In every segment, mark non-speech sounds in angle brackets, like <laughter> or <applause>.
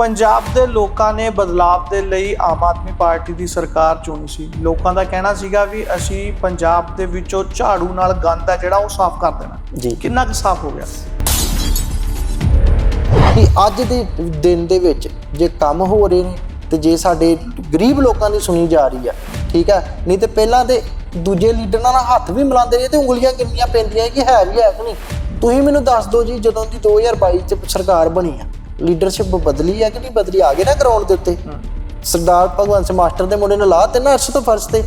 ਪੰਜਾਬ ਦੇ ਲੋਕਾਂ ਨੇ ਬਦਲਾਵ ਦੇ ਲਈ ਆਮ ਆਦਮੀ ਪਾਰਟੀ ਦੀ ਸਰਕਾਰ ਚੁਣੀ ਸੀ। ਲੋਕਾਂ ਦਾ ਕਹਿਣਾ ਸੀਗਾ ਵੀ ਅਸੀਂ ਪੰਜਾਬ ਦੇ ਵਿੱਚੋਂ ਝਾੜੂ ਨਾਲ ਗੰਦ ਹੈ ਜਿਹੜਾ ਉਹ ਸਾਫ਼ ਕਰ ਦੇਣਾ। ਜੀ। ਕਿੰਨਾ ਕੁ ਸਾਫ਼ ਹੋ ਗਿਆ? ਕਿ ਅੱਜ ਦੇ ਦਿਨ ਦੇ ਵਿੱਚ ਜੇ ਕੰਮ ਹੋ ਰਹੇ ਨੇ ਤੇ ਜੇ ਸਾਡੇ ਗਰੀਬ ਲੋਕਾਂ ਦੀ ਸੁਣੀ ਜਾ ਰਹੀ ਆ ਠੀਕ ਆ? ਨਹੀਂ ਤੇ ਪਹਿਲਾਂ ਤੇ ਦੂਜੇ ਲੀਡਰਾਂ ਨਾਲ ਹੱਥ ਵੀ ਮਿਲਾਉਂਦੇ ਰਹੇ ਤੇ ਉਂਗਲੀਆਂ ਕਿੰਨੀਆਂ ਪੈਂਦੀਆਂ ਕਿ ਹੈ ਵੀ ਹੈ ਕਿ ਨਹੀਂ? ਤੁਸੀਂ ਮੈਨੂੰ ਦੱਸ ਦਿਓ ਜੀ ਜਦੋਂ ਦੀ 2022 ਚ ਸਰਕਾਰ ਬਣੀ ਆ ਲੀਡਰਸ਼ਿਪ ਬਦਲੀ ਆ ਕਿ ਨਹੀਂ ਬਦਲੀ? ਆ ਗਏ ਨਾ ਗਰਾਊਂਡ ਦੇ ਉੱਤੇ। ਸਰਦਾਰ ਭਗਵੰਤ ਸਿੰਘ ਮਾਸਟਰ ਦੇ ਮੁੰਡੇ ਨੂੰ ਲਾ ਤੇ ਨਾ ਅਰਸ਼ ਤੋਂ ਫਰਸ਼ ਤੇ।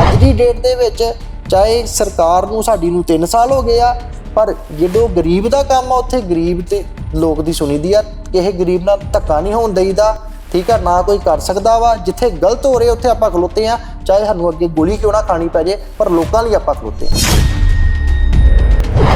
ਅੱਜ ਦੀ ਡੇਟ ਦੇ ਵਿੱਚ ਚਾਹੇ ਸਰਕਾਰ ਨੂੰ ਸਾਡੀ ਨੂੰ 3 ਸਾਲ ਹੋ ਗਏ ਆ, ਪਰ ਜਦੋਂ ਗਰੀਬ ਦਾ ਕੰਮ ਆ, ਉੱਥੇ ਗਰੀਬ ਤੇ ਲੋਕ ਦੀ ਸੁਣੀਦੀ ਆ। ਕਿਸੇ ਗਰੀਬ ਨਾਲ ਧੱਕਾ ਨਹੀਂ ਹੋਣ ਦੇਈਦਾ। ਠੀਕ ਆ, ਨਾ ਕੋਈ ਕਰ ਸਕਦਾ ਵਾ। ਜਿੱਥੇ ਗਲਤ ਹੋ ਰਿਹਾ, ਉੱਥੇ ਆਪਾਂ ਖਲੋਤੇ ਆ। ਚਾਹੇ ਸਾਨੂੰ ਅੱਗੇ ਗੋਲੀ ਕਿਉਂ ਨਾ ਖਾਣੀ ਪੈ ਜੇ, ਪਰ ਲੋਕਾਂ ਲਈ ਆਪਾਂ ਖਲੋਤੇ ਆ।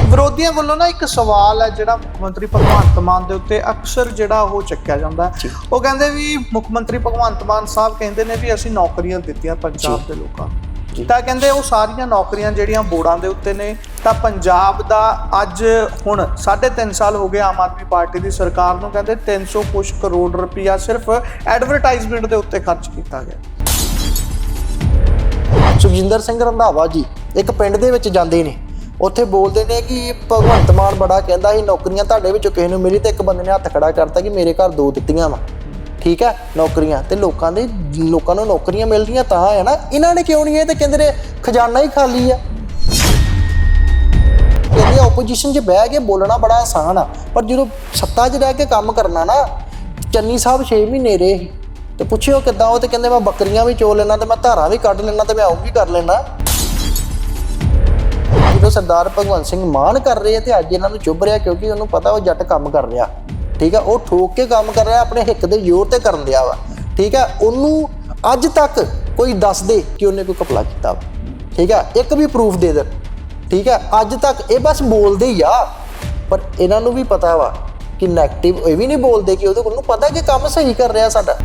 ਵਿਰੋਧੀਆਂ ਵੱਲੋਂ ਨਾ ਇੱਕ ਸਵਾਲ ਹੈ ਜਿਹੜਾ ਮੁੱਖ ਮੰਤਰੀ ਭਗਵੰਤ ਮਾਨ ਦੇ ਉੱਤੇ ਅਕਸਰ ਜਿਹੜਾ ਉਹ ਚੱਕਿਆ ਜਾਂਦਾ ਹੈ। ਉਹ ਕਹਿੰਦੇ ਵੀ ਮੁੱਖ ਮੰਤਰੀ ਭਗਵੰਤ ਮਾਨ ਸਾਹਿਬ ਕਹਿੰਦੇ ਨੇ ਵੀ ਅਸੀਂ ਨੌਕਰੀਆਂ ਦਿੱਤੀਆਂ ਪੰਜਾਬ ਦੇ ਲੋਕਾਂ। ਨੂੰ। ਤਾਂ ਕਹਿੰਦੇ ਉਹ ਸਾਰੀਆਂ ਨੌਕਰੀਆਂ ਜਿਹੜੀਆਂ ਬੋਰਡਾਂ ਦੇ ਉੱਤੇ ਨੇ ਤਾਂ ਪੰਜਾਬ ਦਾ ਅੱਜ ਹੁਣ 3.5 ਸਾਲ ਹੋ ਗਏ ਆਮ ਆਦਮੀ ਪਾਰਟੀ ਦੀ ਸਰਕਾਰ ਨੂੰ ਕਹਿੰਦੇ 300 ਕੁਛ ਕਰੋੜ ਰੁਪਇਆ ਸਿਰਫ ਐਡਵਰਟਾਈਜ਼ਮੈਂਟ ਦੇ ਉੱਤੇ ਖਰਚ ਕੀਤਾ ਗਿਆ। ਸੁਖਜਿੰਦਰ ਸਿੰਘ ਰੰਧਾਵਾ ਜੀ ਇੱਕ ਪਿੰਡ ਦੇ ਵਿੱਚ ਜਾਂਦੇ ਨੇ। ਉੱਥੇ ਬੋਲਦੇ ਨੇ ਕਿ ਭਗਵੰਤ ਮਾਨ ਬੜਾ ਕਹਿੰਦਾ ਸੀ, ਨੌਕਰੀਆਂ ਤੁਹਾਡੇ ਵਿੱਚੋਂ ਕਿਸੇ ਨੂੰ ਮਿਲੀ ਤੇ ਇੱਕ ਬੰਦੇ ਨੇ ਹੱਥ ਖੜਾ ਕਰਤਾ ਕਿ ਮੇਰੇ ਘਰ ਦੋ ਦਿੱਤੀਆਂ ਵਾ। ਠੀਕ ਹੈ? ਨੌਕਰੀਆਂ। ਤੇ ਲੋਕਾਂ ਦੇ, ਲੋਕਾਂ ਨੂੰ ਨੌਕਰੀਆਂ ਮਿਲ ਰਹੀਆਂ ਤਾਂ ਹੈ ਨਾ। ਇਹਨਾਂ ਨੇ ਕਿਉਂ ਨਹੀਂ ਇਹ ਤੇ ਕਹਿੰਦੇ ਨੇ ਖਜ਼ਾਨਾ ਹੀ ਖਾਲੀ ਆ। ਕਹਿੰਦੇ ਆਪੋਜੀਸ਼ਨ 'ਚ ਬਹਿ ਕੇ ਬੋਲਣਾ ਬੜਾ ਆਸਾਨ ਆ। ਪਰ ਜਦੋਂ ਸੱਤਾ 'ਚ ਰਹਿ ਕੇ ਕੰਮ ਕਰਨਾ ਨਾ, ਚੰਨੀ ਸਾਹਿਬ 6 ਮਹੀਨੇ ਰਹੇ ਤੇ ਪੁੱਛਿਓ ਕਿੱਦਾਂ, ਉਹ ਤੇ ਕਹਿੰਦੇ ਮੈਂ ਬੱਕਰੀਆਂ ਵੀ ਚੋ ਲੈਣਾ ਤੇ ਮੈਂ ਧਾਰਾਂ ਵੀ ਕੱਢ ਲੈਣਾ ਤੇ ਮੈਂ ਉਹ ਵੀ ਕਰ ਲੈਣਾ ਜਦੋਂ ਸਰਦਾਰ ਭਗਵੰਤ ਸਿੰਘ ਮਾਨ ਕਰ ਰਹੇ ਆ ਤੇ ਅੱਜ ਇਹਨਾਂ ਨੂੰ ਚੁੱਭ ਰਿਹਾ ਕਿਉਂਕਿ ਉਹਨੂੰ ਪਤਾ ਉਹ ਜੱਟ ਕੰਮ ਕਰ ਰਿਹਾ। ਠੀਕ ਆ, ਉਹ ਠੋਕ ਕੇ ਕੰਮ ਕਰ ਰਿਹਾ, ਆਪਣੇ ਹਿੱਕ ਦੇ ਜ਼ੋਰ ਤੇ ਕਰਨ ਦਿਆ ਵਾ। ਠੀਕ ਆ, ਉਹਨੂੰ ਅੱਜ ਤੱਕ ਕੋਈ ਦੱਸ ਦੇ ਕਿ ਉਹਨੇ ਕੋਈ ਕਪਲਾ ਕੀਤਾ ਵਾ। ਠੀਕ ਆ, ਇੱਕ ਵੀ ਪ੍ਰੂਫ ਦੇ ਦੇ। ਠੀਕ ਆ, ਅੱਜ ਤੱਕ ਇਹ ਬਸ ਬੋਲਦੇ ਹੀ ਆ। ਪਰ ਇਹਨਾਂ ਨੂੰ ਵੀ ਪਤਾ ਵਾ ਕਿ 네ਗੇਟਿਵ ਇਹ ਵੀ ਨਹੀਂ ਬੋਲਦੇ ਕਿ ਉਹਦੇ ਕੋਲ। ਨੂੰ ਪਤਾ ਕਿ ਕੰਮ ਸਹੀ ਕਰ ਰਿਹਾ ਸਾਡਾ।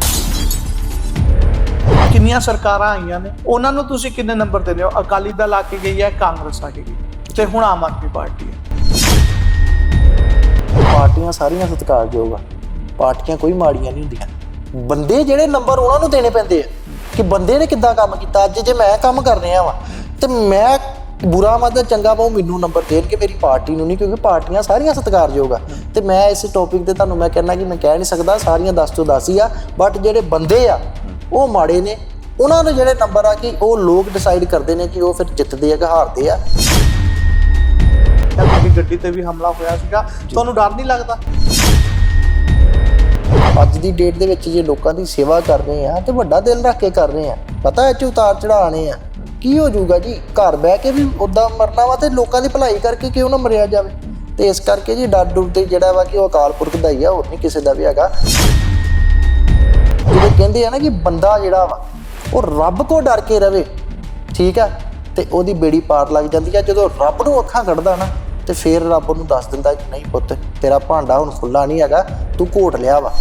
ਕਿੰਨੀਆਂ ਸਰਕਾਰਾਂ ਆਈਆਂ ਨੇ, ਉਹਨਾਂ ਨੂੰ ਤੁਸੀਂ ਕਿੰਨੇ ਨੰਬਰ ਦਿੰਦੇ ਹੋ? ਅਕਾਲੀ ਦਲ ਆ ਕੇ ਗਈ ਹੈ, ਕਾਂਗਰਸ ਆ ਕੇ ਗਈ ਤੇ ਹੁਣ ਆਮ ਆਦਮੀ ਪਾਰਟੀ ਹੈ। ਪਾਰਟੀਆਂ ਸਾਰੀਆਂ ਸਤਿਕਾਰਯੋਗ ਆ। ਪਾਰਟੀਆਂ ਕੋਈ ਮਾੜੀਆਂ ਨਹੀਂ ਹੁੰਦੀਆਂ। ਬੰਦੇ ਜਿਹੜੇ ਨੰਬਰ ਉਹਨਾਂ ਨੂੰ ਦੇਣੇ ਪੈਂਦੇ ਆ ਕਿ ਬੰਦੇ ਨੇ ਕਿੱਦਾਂ ਕੰਮ ਕੀਤਾ, ਅੱਜ ਜੇ ਮੈਂ ਕੰਮ ਕਰ ਰਿਹਾ ਵਾਂ ਤੇ ਮੈਂ ਬੁਰਾ ਮਤ ਚੰਗਾ ਪਾਉ ਮੈਨੂੰ ਨੰਬਰ ਦੇਣਗੇ ਮੇਰੀ ਪਾਰਟੀ ਨੂੰ ਨਹੀਂ, ਕਿਉਂਕਿ ਪਾਰਟੀਆਂ ਸਾਰੀਆਂ ਸਤਿਕਾਰਯੋਗ ਆ। ਤੇ ਮੈਂ ਇਸ ਟੌਪਿਕ ਤੇ ਤੁਹਾਨੂੰ ਮੈਂ ਕਹਿਣਾ ਕਿ ਮੈਂ ਕਹਿ ਨਹੀਂ ਸਕਦਾ, ਸਾਰੀਆਂ 10 ਤੋਂ 10 ਹੀ ਆ ਬਟ ਜਿਹੜੇ ਬੰਦੇ ਆ ਉਹ ਮਾੜੇ ਨੇ। ਉਹਨਾਂ ਦੇ ਜਿਹੜੇ ਨੰਬਰ ਆ ਕਿ ਉਹ ਲੋਕ ਡਿਸਾਈਡ ਕਰਦੇ ਨੇ ਕਿ ਉਹ ਫਿਰ ਜਿੱਤਦੇ ਆ ਕਿ ਹਾਰਦੇ ਆ। ਤੁਹਾਡੀ ਗੱਡੀ ਤੇ ਵੀ ਹਮਲਾ ਹੋਇਆ ਸੀਗਾ। ਤੁਹਾਨੂੰ ਡਰ ਨਹੀਂ ਲੱਗਦਾ? ਅੱਜ ਦੀ ਡੇਟ ਦੇ ਵਿੱਚ ਜੇ ਲੋਕਾਂ ਦੀ ਸੇਵਾ ਕਰ ਰਹੇ ਆ ਤੇ ਵੱਡਾ ਦਿਲ ਰੱਖ ਕੇ ਕਰ ਰਹੇ ਆ। ਪਤਾ ਹੈ ਚ ਉਤਾਰ ਚੜਾਣੇ ਆ। ਕੀ ਹੋ ਜਾਊਗਾ ਜੀ? ਘਰ ਬਹਿ ਕੇ ਵੀ ਉਦਾਂ ਮਰਨਾ ਵਾ ਤੇ ਲੋਕਾਂ ਦੀ ਭਲਾਈ ਕਰਕੇ ਕਿਉਂ ਨਾ ਮਰਿਆ ਜਾਵੇ? ਤੇ ਇਸ ਕਰਕੇ ਜੀ ਡਰ ਡੁਰ ਤੇ ਜਿਹੜਾ ਵਾ ਕਿ ਉਹ ਅਕਾਲ ਪੁਰਖ ਦਾ ਹੀ ਆ ਹੋਰ ਨਹੀਂ ਕਿਸੇ ਦਾ ਵੀ ਹੈਗਾ। ਜਿਹੜੇ ਕਹਿੰਦੇ ਆ ਨਾ ਕਿ ਬੰਦਾ ਜਿਹੜਾ ਵਾ, ਉਹ ਰੱਬ ਕੋ ਡਰ ਕੇ ਰਵੇ, ਠੀਕ ਆ? ਤੇ ਉਹਦੀ ਬੇੜੀ ਪਾਰ ਲੱਗ ਜਾਂਦੀ ਆ। ਜਦੋਂ ਰੱਬ ਨੂੰ ਅੱਖਾਂ ਕੱਢਦਾ ਨਾ, ਤੇ ਫਿਰ ਰੱਬ ਨੂੰ ਦੱਸ ਦਿੰਦਾ ਨਹੀਂ ਪੁੱਤ, ਤੇਰਾ ਭਾਂਡਾ ਹੁਣ ਖੁੱਲਾ ਨਹੀਂ ਹੈਗਾ, ਤੂੰ ਘੋਟ ਲਿਆ ਵਾ।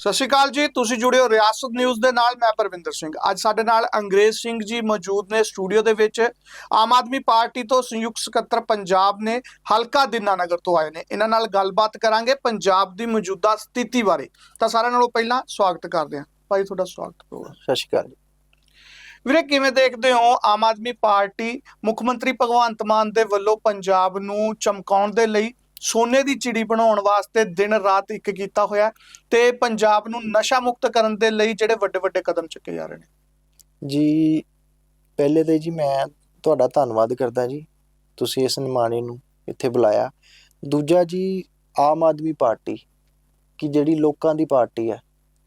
ਸਤਿ ਸ਼੍ਰੀ ਅਕਾਲ ਜੀ ਤੁਸੀਂ ਜੁੜੇ ਹੋ ਰਿਆਸਤ ਨਿਊਜ਼ ਦੇ ਨਾਲ ਮੈਂ ਪਰਵਿੰਦਰ ਸਿੰਘ। ਅੱਜ ਸਾਡੇ ਨਾਲ ਅੰਗਰੇਜ਼ ਸਿੰਘ ਜੀ ਮੌਜੂਦ ਨੇ ਸਟੂਡੀਓ ਦੇ ਵਿੱਚ। ਆਮ ਆਦਮੀ ਪਾਰਟੀ ਤੋਂ ਸੰਯੁਕਤ ਸਕੱਤਰ ਪੰਜਾਬ ਨੇ ਹਲਕਾ ਦਿਨਾਨਗਰ ਤੋਂ ਆਏ ਨੇ। ਇਹਨਾਂ ਨਾਲ ਗੱਲਬਾਤ ਕਰਾਂਗੇ ਪੰਜਾਬ ਦੀ ਮੌਜੂਦਾ ਸਥਿਤੀ ਬਾਰੇ। ਤਾਂ ਸਾਰਿਆਂ ਨਾਲੋਂ ਪਹਿਲਾਂ ਸਵਾਗਤ ਕਰਦੇ ਹਾਂ। ਭਾਈ ਤੁਹਾਡਾ ਸਵਾਗਤ ਹੋਊਗਾ ਸਤਿ ਸ਼੍ਰੀ ਅਕਾਲ ਜੀ। ਵੀਰੇ ਕਿਵੇਂ ਦੇਖਦੇ ਹੋ ਆਮ ਆਦਮੀ ਪਾਰਟੀ ਮੁੱਖ ਮੰਤਰੀ ਭਗਵੰਤ ਮਾਨ ਦੇ ਵੱਲੋਂ ਪੰਜਾਬ ਨੂੰ ਚਮਕਾਉਣ ਦੇ ਲਈ ਸੋਨੇ ਦੀ ਚਿੜੀ ਬਣਾਉਣ ਵਾਸਤੇ ਦਿਨ ਰਾਤ ਇੱਕ ਕੀਤਾ ਹੋਇਆ ਤੇ ਪੰਜਾਬ ਨੂੰ ਨਸ਼ਾ ਮੁਕਤ ਕਰਨ ਦੇ ਲਈ ਜਿਹੜੇ ਵੱਡੇ ਵੱਡੇ ਕਦਮ ਚੁੱਕੇ ਜਾ ਰਹੇ ਨੇ। ਜੀ, ਪਹਿਲੇ ਤੇ ਜੀ ਮੈਂ ਤੁਹਾਡਾ ਧੰਨਵਾਦ ਕਰਦਾ ਜੀ, ਤੁਸੀਂ ਇਸ ਨਿਮਾਣੇ ਨੂੰ ਇੱਥੇ ਬੁਲਾਇਆ। ਦੂਜਾ ਜੀ, ਆਮ ਆਦਮੀ ਪਾਰਟੀ, ਕਿ ਜਿਹੜੀ ਲੋਕਾਂ ਦੀ ਪਾਰਟੀ ਹੈ,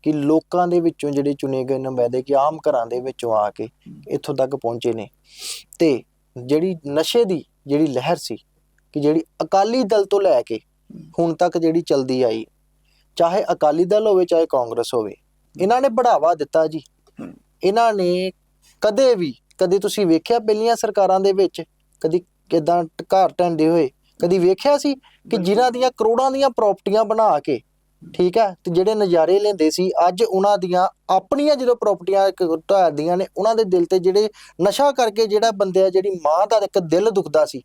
ਕਿ ਲੋਕਾਂ ਦੇ ਵਿੱਚੋਂ ਜਿਹੜੇ ਚੁਣੇ ਗਏ ਨੁਮਾਇੰਦੇ ਕਿ ਆਮ ਘਰਾਂ ਦੇ ਵਿੱਚੋਂ ਆ ਕੇ ਇੱਥੋਂ ਤੱਕ ਪਹੁੰਚੇ ਨੇ। ਤੇ ਜਿਹੜੀ ਨਸ਼ੇ ਦੀ ਜਿਹੜੀ ਲਹਿਰ ਸੀ ਕਿ ਜਿਹੜੀ ਅਕਾਲੀ ਦਲ ਤੋਂ ਲੈ ਕੇ ਹੁਣ ਤੱਕ ਜਿਹੜੀ ਚਲਦੀ ਆਈ ਚਾਹੇ ਅਕਾਲੀ ਦਲ ਹੋਵੇ ਚਾਹੇ ਕਾਂਗਰਸ ਹੋਵੇ ਇਹਨਾਂ ਨੇ ਬੜਾਵਾ ਦਿੱਤਾ ਜੀ ਇਹਨਾਂ ਨੇ ਕਦੇ ਵੀ ਕਦੇ ਤੁਸੀਂ ਵੇਖਿਆ ਪਹਿਲੀਆਂ ਸਰਕਾਰਾਂ ਦੇ ਵਿੱਚ ਕਦੀ ਕਿਦਾਂ ਘਰ ਟੰਡੇ ਹੋਏ ਕਦੀ ਵੇਖਿਆ ਸੀ ਕਿ। ਜਿਨ੍ਹਾਂ ਦੀਆਂ ਕਰੋੜਾਂ ਦੀਆਂ ਪ੍ਰਾਪਰਟੀਆਂ ਬਣਾ ਕੇ ਠੀਕ ਹੈ? ਤੇ ਜਿਹੜੇ ਨਜ਼ਾਰੇ ਲੈਂਦੇ ਸੀ, ਅੱਜ ਉਹਨਾਂ ਦੀਆਂ, ਆਪਣੀਆਂ ਜਦੋਂ ਪ੍ਰਾਪਰਟੀਆਂ ਢਾਦੀਆਂ ਨੇ, ਉਹਨਾਂ ਦੇ ਦਿਲ ਤੇ ਜਿਹੜੇ ਨਸ਼ਾ ਕਰਕੇ ਜਿਹੜਾ ਬੰਦੇ ਆ ਜਿਹੜੀ ਮਾਂ ਦਾ ਇੱਕ ਦਿਲ ਦੁਖਦਾ ਸੀ,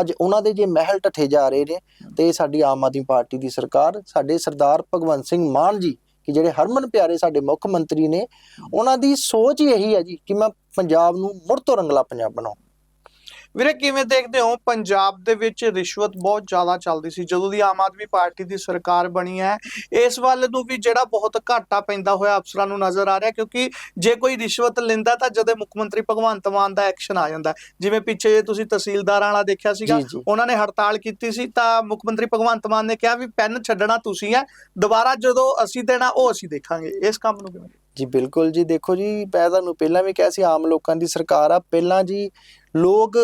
ਅੱਜ ਉਹਨਾਂ ਦੇ ਜੇ ਮਹਿਲ ਟੱਠੇ ਜਾ ਰਹੇ ਨੇ, ਤੇ ਸਾਡੀ ਆਮ ਆਦਮੀ ਪਾਰਟੀ ਦੀ ਸਰਕਾਰ, ਸਾਡੇ ਸਰਦਾਰ ਭਗਵੰਤ ਸਿੰਘ ਮਾਨ ਜੀ, ਕਿ ਜਿਹੜੇ ਹਰਮਨ ਪਿਆਰੇ ਸਾਡੇ ਮੁੱਖ ਮੰਤਰੀ ਨੇ, ਉਹਨਾਂ ਦੀ ਸੋਚ ਹੀ ਇਹੀ ਹੈ ਜੀ, ਕਿ ਮੈਂ ਪੰਜਾਬ ਨੂੰ ਮੁੜ ਤੋਂ ਰੰਗਲਾ ਪੰਜਾਬ ਬਣਾਉਂ। ਵੀਰੇ ਕਿਵੇਂ ਦੇਖਦੇ ਹੋ? ਪੰਜਾਬ ਦੇ ਵਿੱਚ ਰਿਸ਼ਵਤ ਬਹੁਤ ਜ਼ਿਆਦਾ ਚੱਲਦੀ ਸੀ ਜਦੋਂ ਦੀ ਆਮ ਆਦਮੀ ਪਾਰਟੀ ਦੀ ਸਰਕਾਰ ਬਣੀ ਹੈ। ਇਸ ਵੱਲ ਨੂੰ ਵੀ ਜਿਹੜਾ ਬਹੁਤ ਘਾਟਾ ਪੈਂਦਾ ਹੋਇਆ ਅਫਸਰਾਂ ਨੂੰ ਨਜ਼ਰ ਆ ਰਿਹਾ ਕਿਉਂਕਿ ਜੇ ਕੋਈ ਰਿਸ਼ਵਤ ਲੈਂਦਾ ਤਾਂ ਜਦੇ ਮੁੱਖ ਮੰਤਰੀ ਭਗਵੰਤ ਮਾਨ ਦਾ ਐਕਸ਼ਨ ਆ ਜਾਂਦਾ। ਜਿਵੇਂ ਪਿੱਛੇ ਜੇ ਤੁਸੀਂ ਤਹਿਸੀਲਦਾਰਾਂ ਵਾਲਾ ਦੇਖਿਆ ਸੀਗਾ ਉਹਨਾਂ ਨੇ ਹੜਤਾਲ ਕੀਤੀ ਸੀ ਤਾਂ ਮੁੱਖ ਮੰਤਰੀ ਭਗਵੰਤ ਮਾਨ ਨੇ ਕਿਹਾ ਵੀ ਪੈਨ ਛੱਡਣਾ ਤੁਸੀਂ ਹੈ ਦੁਬਾਰਾ ਜਦੋਂ ਅਸੀਂ ਦੇਣਾ ਉਹ ਅਸੀਂ ਦੇਖਾਂਗੇ। ਇਸ ਕੰਮ ਨੂੰ ਕਿਵੇਂ ਜੀ ਬਿਲਕੁਲ ਜੀ। ਦੇਖੋ ਜੀ ਮੈਂ ਤੁਹਾਨੂੰ ਪਹਿਲਾਂ ਵੀ ਕਿਹਾ ਸੀ ਆਮ ਲੋਕਾਂ ਦੀ ਸਰਕਾਰ ਆ। ਪਹਿਲਾਂ ਜੀ ਲੋਕ